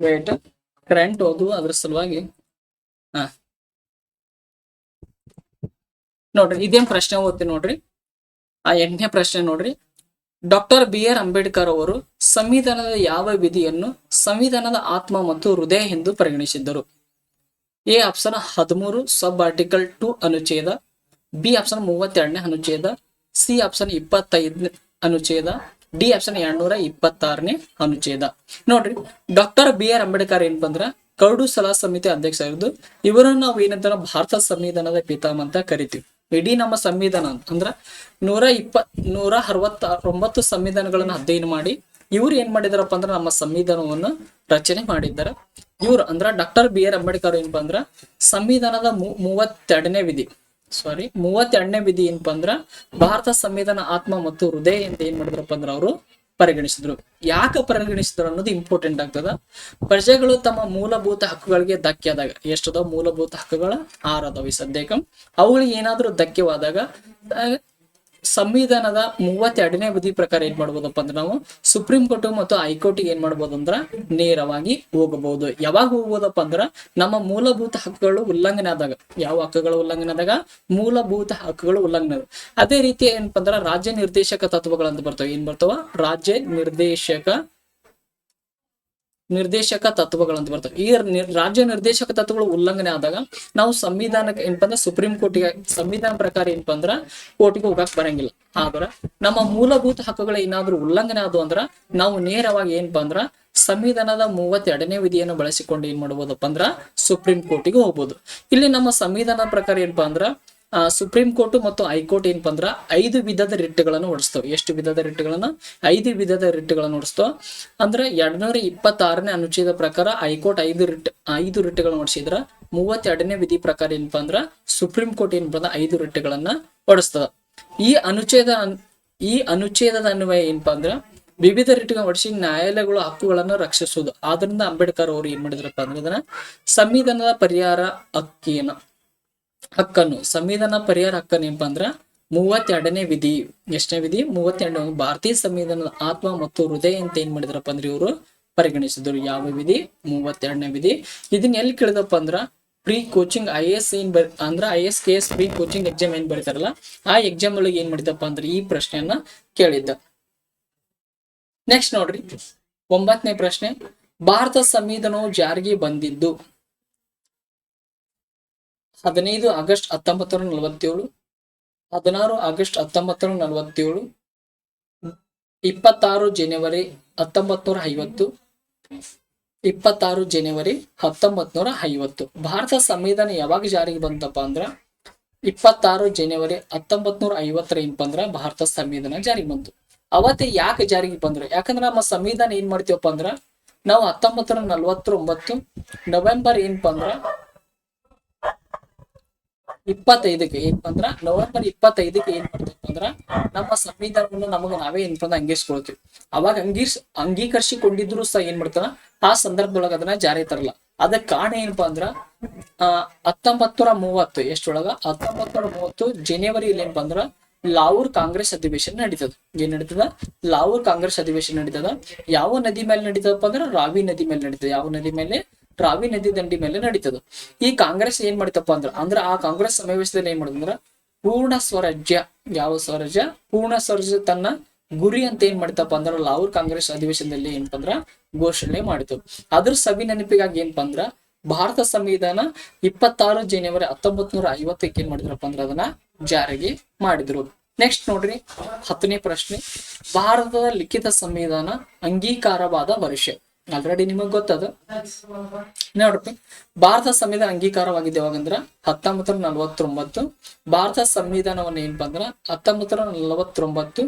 ವೇಟ್ ಕರೆಂಟ್ ಓದು ಅದ್ರ ಸಲುವಾಗಿ. ಹಾ. ನೋಡ್ರಿ, ಇದೇನ್ ಪ್ರಶ್ನೆ ಓದ್ತೀನಿ ನೋಡ್ರಿ. ಆ ಎಂಟನೇ ಪ್ರಶ್ನೆ ನೋಡ್ರಿ. ಡಾಕ್ಟರ್ ಬಿ ಆರ್ ಅಂಬೇಡ್ಕರ್ ಅವರು ಸಂವಿಧಾನದ ಯಾವ ವಿಧಿಯನ್ನು ಸಂವಿಧಾನದ ಆತ್ಮ ಮತ್ತು ಹೃದಯ ಎಂದು ಪರಿಗಣಿಸಿದ್ದರು? ಎ ಆಪ್ಷನ್ ಹದಿಮೂರು, ಸಬ್ ಆರ್ಟಿಕಲ್ ಟು ಅನುಚ್ಛೇದ. ಬಿ ಆಪ್ಷನ್ ಮೂವತ್ತೆರಡನೇ ಅನುಚ್ಛೇದ. ಸಿ ಆಪ್ಷನ್ ಇಪ್ಪತ್ತೈದನೇ ಅನುಚ್ಛೇದ. ಡಿ ಆಪ್ಷನ್ ಎರಡ್ನೂರ ಇಪ್ಪತ್ತಾರನೇ ಅನುಚ್ಛೇದ. ನೋಡ್ರಿ ಡಾಕ್ಟರ್ ಬಿ ಆರ್ ಅಂಬೇಡ್ಕರ್ ಏನ್ ಬಂದ್ರ, ಕರಡು ಸಲಹಾ ಸಮಿತಿ ಅಧ್ಯಕ್ಷ ಇರೋದು ಇವರನ್ನ ನಾವು ಏನಂತಾರ, ಭಾರತ ಸಂವಿಧಾನದ ಪಿತಾಮ ಅಂತ ಕರಿತೀವಿ. ಇಡೀ ನಮ್ಮ ಸಂವಿಧಾನ ಅಂದ್ರ ನೂರ ಇಪ್ಪತ್ ನೂರ ಅರವತ್ತ ಒಂಬತ್ತು ಸಂವಿಧಾನಗಳನ್ನ ಅಧ್ಯಯನ ಮಾಡಿ ಇವ್ರು ಏನ್ ಮಾಡಿದಾರಪ್ಪ ಅಂದ್ರ ನಮ್ಮ ಸಂವಿಧಾನವನ್ನು ರಚನೆ ಮಾಡಿದ್ದಾರೆ. ಇವ್ರು ಅಂದ್ರ ಡಾಕ್ಟರ್ ಬಿ ಆರ್ ಅಂಬೇಡ್ಕರ್ ಏನ್ ಬಂದ್ರ ಸಂವಿಧಾನದ ಮೂವತ್ತೆರಡನೇ ವಿಧಿ. ಸಾರಿ ಮೂವತ್ತೆರಡನೇ ವಿಧಿ ಏನ್ ಅಂದ್ರ ಭಾರತ ಸಂವಿಧಾನ ಆತ್ಮ ಮತ್ತು ಹೃದಯ ಅಂತ ಏನ್ ಮಾಡಿದ್ರಪ್ಪ ಅಂದ್ರ ಅವರು ಪರಿಗಣಿಸಿದ್ರು. ಯಾಕೆ ಪರಿಗಣಿಸಿದ್ರು ಅನ್ನೋದು ಇಂಪಾರ್ಟೆಂಟ್ ಆಗ್ತದ. ಪ್ರಜೆಗಳು ತಮ್ಮ ಮೂಲಭೂತ ಹಕ್ಕುಗಳಿಗೆ ಧಕ್ಕೆ ಆದಾಗ ಎಷ್ಟದ ಮೂಲಭೂತ ಹಕ್ಕುಗಳ ಆರ್ ಈ ಸದ್ಯಕ್ಕೆ. ಅವುಗಳಿಗೆ ಏನಾದ್ರೂ ಧಕ್ಕೆವಾದಾಗ ಸಂವಿಧಾನದ ಮೂವತ್ತೆರಡನೇ ವಿಧಿ ಪ್ರಕಾರ ಏನ್ ಮಾಡ್ಬೋದಪ್ಪ ಅಂದ್ರೆ ನಾವು ಸುಪ್ರೀಂ ಕೋರ್ಟ್ ಮತ್ತು ಹೈಕೋರ್ಟ್ ಏನ್ ಮಾಡ್ಬೋದು ಅಂದ್ರ ನೇರವಾಗಿ ಹೋಗಬಹುದು. ಯಾವಾಗ ಹೋಗ್ಬೋದಪ್ಪ ಅಂದ್ರ ನಮ್ಮ ಮೂಲಭೂತ ಹಕ್ಕುಗಳು ಉಲ್ಲಂಘನೆ ಆದಾಗ. ಯಾವ ಹಕ್ಕುಗಳು ಉಲ್ಲಂಘನೆ ಆದಾಗ? ಮೂಲಭೂತ ಹಕ್ಕುಗಳು ಉಲ್ಲಂಘನೆ ಅದೇ ರೀತಿ ಏನಪ್ಪ ಅಂದ್ರ ರಾಜ್ಯ ನಿರ್ದೇಶಕ ತತ್ವಗಳಂತ ಬರ್ತವೆ. ಏನ್ ಬರ್ತಾವ? ರಾಜ್ಯ ನಿರ್ದೇಶಕ ನಿರ್ದೇಶಕ ತತ್ವಗಳು ಅಂತ ಬರ್ತವೆ. ಈ ರಾಜ್ಯ ನಿರ್ದೇಶಕ ತತ್ವಗಳು ಉಲ್ಲಂಘನೆ ಆದಾಗ ನಾವು ಸಂವಿಧಾನಕ್ಕೆ ಏನಪ್ಪ ಅಂದ್ರೆ ಸುಪ್ರೀಂ ಕೋರ್ಟಿಗೆ ಸಂವಿಧಾನ ಪ್ರಕಾರ ಏನಪ್ಪ ಅಂದ್ರ ಕೋರ್ಟಿಗೆ ಹೋಗಕ್ ಬರಂಗಿಲ್ಲ. ಆದ್ರ ನಮ್ಮ ಮೂಲಭೂತ ಹಕ್ಕುಗಳ ಏನಾದ್ರೂ ಉಲ್ಲಂಘನೆ ಆದವು ಅಂದ್ರ ನಾವು ನೇರವಾಗಿ ಏನಪ್ಪಾ ಅಂದ್ರ ಸಂವಿಧಾನದ ಮೂವತ್ತೆರಡನೇ ವಿಧಿಯನ್ನು ಬಳಸಿಕೊಂಡು ಏನ್ ಮಾಡ್ಬೋದಪ್ಪ ಅಂದ್ರ ಸುಪ್ರೀಂ ಕೋರ್ಟಿಗೆ ಹೋಗ್ಬೋದು. ಇಲ್ಲಿ ನಮ್ಮ ಸಂವಿಧಾನ ಪ್ರಕಾರ ಏನಪ್ಪಾ ಅಂದ್ರ ಸುಪ್ರೀಂ ಕೋರ್ಟ್ ಮತ್ತು ಹೈಕೋರ್ಟ್ ಏನಪ್ಪ ಅಂದ್ರ ಐದು ವಿಧದ ರಿಟ್ಗಳನ್ನು ಹೊಡಿಸ್ತವೆ ಎಷ್ಟು ವಿಧದ ರಿಟ್ಗಳನ್ನ? ಐದು ವಿಧದ ರಿಟ್ಗಳನ್ನು ಹೊಡಿಸ್ತವ ಅಂದ್ರೆ ಎರಡ್ನೂರ ಇಪ್ಪತ್ತಾರನೇ ಅನುಚ್ಛೇದ ಪ್ರಕಾರ ಹೈಕೋರ್ಟ್ ಐದು ರಿಟ್, ಐದು ರಿಟ್ಗಳನ್ನು ಹೊಡಿಸಿದ್ರ ಮೂವತ್ತೆರಡನೇ ವಿಧಿ ಪ್ರಕಾರ ಏನಪ್ಪ ಅಂದ್ರ ಸುಪ್ರೀಂ ಕೋರ್ಟ್ ಏನಪ್ಪ ಅಂದ್ರ ಐದು ರಿಟ್ಗಳನ್ನ ಹೊಡಿಸ್ತದ ಈ ಅನುಚ್ಛೇದ ಅನ್- ಈ ಅನುಚ್ಛೇದದ ಅನ್ವಯ ಏನಪ್ಪಾ ಅಂದ್ರ ವಿವಿಧ ರಿಟ್ಗಳನ್ನ ಹೊಡಿಸಿ ನ್ಯಾಯಾಲಯಗಳ ಹಕ್ಕುಗಳನ್ನು ರಕ್ಷಿಸುವುದು. ಆದ್ರಿಂದ ಅಂಬೇಡ್ಕರ್ ಅವರು ಏನ್ ಮಾಡಿದ್ರಪ್ಪ ಅಂದ್ರೆ ಇದನ್ನ ಸಂವಿಧಾನದ ಪರಿಹಾರ ಹಕ್ಕಿನ. ಹಕ್ಕನ್ನು, ಸಂವಿಧಾನ ಪರಿಹಾರ ಹಕ್ಕನ್ನು ಏನಪ್ಪಾ ಅಂದ್ರ ಮೂವತ್ತೆರಡನೇ ವಿಧಿ, ಎಷ್ಟನೇ ವಿಧಿ? ಮೂವತ್ತೆರಡನೇ ಭಾರತೀಯ ಸಂವಿಧಾನದ ಆತ್ಮ ಮತ್ತು ಹೃದಯ ಅಂತ ಏನ್ ಮಾಡಿದ್ರಪ್ಪ ಅಂದ್ರೆ ಇವರು ಪರಿಗಣಿಸಿದ್ರು. ಯಾವ ವಿಧಿ? ಮೂವತ್ತೆರಡನೇ ವಿಧಿ. ಇದನ್ನ ಎಲ್ಲಿ ಕೇಳಿದಪ್ಪ ಅಂದ್ರ ಪ್ರೀ ಕೋಚಿಂಗ್ ಐ ಎಸ್ ಏನ್ ಬರ್, ಅಂದ್ರ I S K S pre coaching exam ಏನ್ ಬರೀತಾರಲ್ಲ, ಆ ಎಕ್ಸಾಮ್ ಒಳಗೆ ಏನ್ ಮಾಡಿದಪ್ಪ ಅಂದ್ರೆ ಈ ಪ್ರಶ್ನೆಯನ್ನ ಕೇಳಿದ್ದ. ನೆಕ್ಸ್ಟ್ ನೋಡ್ರಿ. ಒಂಬತ್ತನೇ ಪ್ರಶ್ನೆ. ಭಾರತ ಸಂವಿಧಾನವು ಜಾರಿಗೆ ಬಂದಿದ್ದು. ಹದಿನೈದು ಆಗಸ್ಟ್ ಹತ್ತೊಂಬತ್ತು ನೂರ ನಲವತ್ತೇಳು, ಹದಿನಾರು ಆಗಸ್ಟ್ ಹತ್ತೊಂಬತ್ತು ನಲವತ್ತೇಳು, ಇಪ್ಪತ್ತಾರು ಜನವರಿ ಹತ್ತೊಂಬತ್ ನೂರ ಐವತ್ತು, ಇಪ್ಪತ್ತಾರು ಜನವರಿ ಹತ್ತೊಂಬತ್ ನೂರ ಐವತ್ತು. ಭಾರತ ಸಂವಿಧಾನ ಯಾವಾಗ ಜಾರಿಗೆ ಬಂತಪ್ಪ ಅಂದ್ರ, ಇಪ್ಪತ್ತಾರು ಜನವರಿ ಹತ್ತೊಂಬತ್ ನೂರ ಐವತ್ತರ ಏನಪ್ಪ ಭಾರತ ಸಂವಿಧಾನ ಜಾರಿಗೆ ಬಂತು. ಅವತ್ತೇ ಯಾಕೆ ಜಾರಿಗೆ ಬಂದ್ರು? ಯಾಕಂದ್ರೆ ನಮ್ಮ ಸಂವಿಧಾನ ಏನ್ ಮಾಡ್ತೀವಪ್ಪ ಅಂದ್ರ, ನಾವು ಹತ್ತೊಂಬತ್ತರ ನಲವತ್ತೊಂಬತ್ತು ನವೆಂಬರ್ ಏನಪ್ಪ ಅಂದ್ರ ಇಪ್ಪತ್ತೈದಕ್ಕೆ ಏನಪ್ಪ ಅಂದ್ರ ನವೆಂಬರ್ ಇಪ್ಪತ್ತೈದಕ್ಕೆ ಏನ್ ಮಾಡ್ತೀವಿ ಅಂದ್ರ ನಮ್ಮ ಸಂವಿಧಾನವನ್ನು ನಮಗ ನಾವೇ ಏನಪ್ಪ ಅಂದ್ರೆ ಅಂಗೀಕರಿಸ್ಕೊಳ್ತೀವಿ. ಅವಾಗ ಅಂಗೀರ್ಸ್ ಅಂಗೀಕರಿಸಿಕೊಂಡಿದ್ರು ಸಹ ಏನ್ ಮಾಡ್ತಾರ? ಆ ಸಂದರ್ಭದೊಳಗ ಅದನ್ನ ಜಾರಿ ತರಲ್ಲ. ಅದಕ್ಕೆ ಕಾರಣ ಏನಪ್ಪಾ ಅಂದ್ರ, ಆ ಹತ್ತೊಂಬತ್ತು ಮೂವತ್ತು, ಎಷ್ಟೊಳಗ? ಹತ್ತೊಂಬತ್ತು ಮೂವತ್ತು ಜನವರಿಯಲ್ಲಿ ಏನಪ್ಪಾ ಅಂದ್ರ ಲಾವೂರ್ ಕಾಂಗ್ರೆಸ್ ಅಧಿವೇಶನ ನಡೀತದ. ಏನ್ ನಡೀತದ? ಲಾವೂರ್ ಕಾಂಗ್ರೆಸ್ ಅಧಿವೇಶನ ನಡೀತದ. ಯಾವ ನದಿ ಮೇಲೆ ನಡೀತದಪ್ಪ ಅಂದ್ರ, ರಾವಿ ನದಿ ಮೇಲೆ ನಡೀತದ. ಯಾವ ನದಿ ಮೇಲೆ ರಾವಿ ನದಿ ದಂಡಿ ಮೇಲೆ ನಡೀತದ. ಈ ಕಾಂಗ್ರೆಸ್ ಏನ್ ಮಾಡಿತಪ್ಪ ಅಂದ್ರ ಅಂದ್ರ ಆ ಕಾಂಗ್ರೆಸ್ ಸಮಾವೇಶದಲ್ಲಿ ಏನ್ ಮಾಡಿದಂದ್ರ ಪೂರ್ಣ ಸ್ವರಾಜ್ಯ, ಯಾವ ಸ್ವರಾಜ್ಯ? ಪೂರ್ಣ ಸ್ವರಾಜ್ಯ ತನ್ನ ಗುರಿ ಅಂತ ಏನ್ ಮಾಡಿತಪ್ಪ ಅಂದ್ರ ಲಾಹೋರ್ ಕಾಂಗ್ರೆಸ್ ಅಧಿವೇಶನದಲ್ಲಿ ಏನಪ್ಪ ಅಂದ್ರ ಘೋಷಣೆ ಮಾಡಿತು. ಅದ್ರ ಸವಿ ನೆನಪಿಗಾಗಿ ಏನಪ್ಪ ಅಂದ್ರ ಭಾರತ ಸಂವಿಧಾನ ಇಪ್ಪತ್ತಾರು ಜನವರಿ ಹತ್ತೊಂಬತ್ ನೂರ ಐವತ್ತಕ್ಕೆ ಏನ್ ಮಾಡಿದ್ರಪ್ಪ ಅಂದ್ರ, ಅದನ್ನ ಜಾರಿಗೆ ಮಾಡಿದ್ರು. ನೆಕ್ಸ್ಟ್ ನೋಡ್ರಿ, ಹತ್ತನೇ ಪ್ರಶ್ನೆ. ಭಾರತದ ಲಿಖಿತ ಸಂವಿಧಾನ ಅಂಗೀಕಾರವಾದ ವರ್ಷ ಆಲ್ರೆಡಿ ನಿಮಗ್ ಗೊತ್ತದ. ನೋಡ್ರಿ, ಭಾರತ ಸಂವಿಧಾನ ಅಂಗೀಕಾರವಾಗಿದೆ ಯಾವಾಗಂದ್ರ ಹತ್ತೊಂಬತ್ತರ ನಲವತ್ತೊಂಬತ್ತು. ಭಾರತ ಸಂವಿಧಾನವನ್ನ ಏನ್ ಅಂದ್ರ ಹತ್ತೊಂಬತ್ತರ ನಲವತ್ತೊಂಬತ್ತು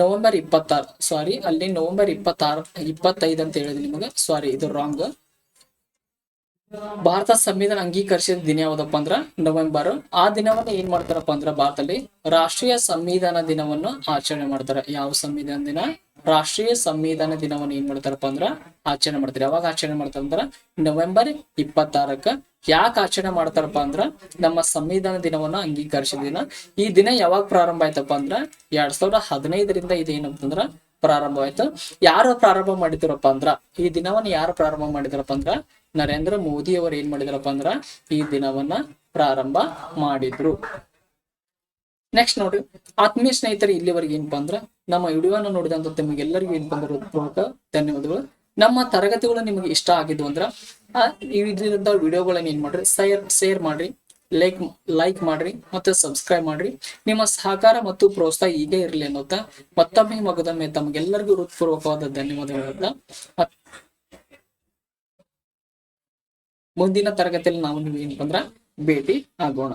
ನವೆಂಬರ್ ಇಪ್ಪತ್ತಾರು. ಸಾರಿ ಅಲ್ಲಿ ನವೆಂಬರ್ ಇಪ್ಪತ್ತಾರು, ಇಪ್ಪತ್ತೈದು ಅಂತ ಹೇಳಿದ್ವಿ ನಿಮಗೆ. ಸಾರಿ ಇದು ರಾಂಗ್ ಭಾರತ ಸಂವಿಧಾನ ಅಂಗೀಕರಿಸಿದ ದಿನ ಯಾವ್ದಪ್ಪ ಅಂದ್ರ ನವೆಂಬರ್. ಆ ದಿನವನ್ನ ಏನ್ ಮಾಡ್ತಾರಪ್ಪ ಅಂದ್ರ ಭಾರತದಲ್ಲಿ ರಾಷ್ಟ್ರೀಯ ಸಂವಿಧಾನ ದಿನವನ್ನು ಆಚರಣೆ ಮಾಡ್ತಾರೆ. ಯಾವ ಸಂವಿಧಾನ ದಿನ? ರಾಷ್ಟ್ರೀಯ ಸಂವಿಧಾನ ದಿನವನ್ನು ಏನ್ ಮಾಡ್ತಾರಪ್ಪ ಅಂದ್ರ ಆಚರಣೆ ಮಾಡ್ತಾರೆ. ಯಾವಾಗ ಆಚರಣೆ ಮಾಡ್ತಾರ ಅಂದ್ರ ನವೆಂಬರ್ ಇಪ್ಪತ್ತಾರಕ್ಕ. ಯಾಕೆ ಆಚರಣೆ ಮಾಡ್ತಾರಪ್ಪ ಅಂದ್ರ ನಮ್ಮ ಸಂವಿಧಾನ ದಿನವನ್ನ ಅಂಗೀಕರಿಸಿದ ದಿನ. ಈ ದಿನ ಯಾವಾಗ ಪ್ರಾರಂಭ ಆಯ್ತಪ್ಪ ಅಂದ್ರ ಎರಡ್ ಸಾವಿರದ ಹದಿನೈದರಿಂದ ಇದೇನಂತಂದ್ರ ಪ್ರಾರಂಭವಾಯ್ತು ಯಾರು ಪ್ರಾರಂಭ ಮಾಡಿದ್ರಪ್ಪ ಅಂದ್ರ ಈ ದಿನವನ್ನ ಯಾರು ಪ್ರಾರಂಭ ಮಾಡಿದ್ರಪ್ಪ ಅಂದ್ರ ನರೇಂದ್ರ ಮೋದಿ ಅವರು ಏನ್ ಮಾಡಿದ್ರಪ್ಪ ಅಂದ್ರ ಈ ದಿನವನ್ನ ಪ್ರಾರಂಭ ಮಾಡಿದ್ರು. ನೆಕ್ಸ್ಟ್ ನೋಡ್ರಿ ಆತ್ಮೀಯ ಸ್ನೇಹಿತರು, ಇಲ್ಲಿವರೆಗೆ ಏನಪ್ಪಾ ಅಂದ್ರ ನಮ್ಮ ವಿಡಿಯೋನ ನೋಡಿದಂತ ತಮಗೆಲ್ಲರಿಗೂ ಏನ್ ಬಂದಿರೋ ಪೂರ್ವಕ ಧನ್ಯವಾದಗಳು. ನಮ್ಮ ತರಗತಿಗಳು ನಿಮಗೆ ಇಷ್ಟ ಆಗಿದ್ವು ಅಂದ್ರ ಇದರಿಂದ ವಿಡಿಯೋಗಳನ್ನ ಏನ್ ಮಾಡ್ರಿ ಶೇರ್ ಶೇರ್ ಮಾಡ್ರಿ ಲೈಕ್ ಲೈಕ್ ಮಾಡ್ರಿ, ಮತ್ತೆ ಸಬ್ಸ್ಕ್ರೈಬ್ ಮಾಡ್ರಿ. ನಿಮ್ಮ ಸಹಕಾರ ಮತ್ತು ಪ್ರೋತ್ಸಾಹ ಹೀಗೆ ಇರಲಿ ಅನ್ನೋದ ಮತ್ತೊಮ್ಮೆ ಮಗದೊಮ್ಮೆ ತಮಗೆಲ್ಲರಿಗೂ ಹೃತ್ಪೂರ್ವಕವಾದ ಧನ್ಯವಾದಗಳನ್ನ. ಮುಂದಿನ ತರಗತಿಯಲ್ಲಿ ನಾವು ನಿಮ್ಗೆ ಏನಪ್ಪ ಅಂದ್ರ ಭೇಟಿ ಆಗೋಣ.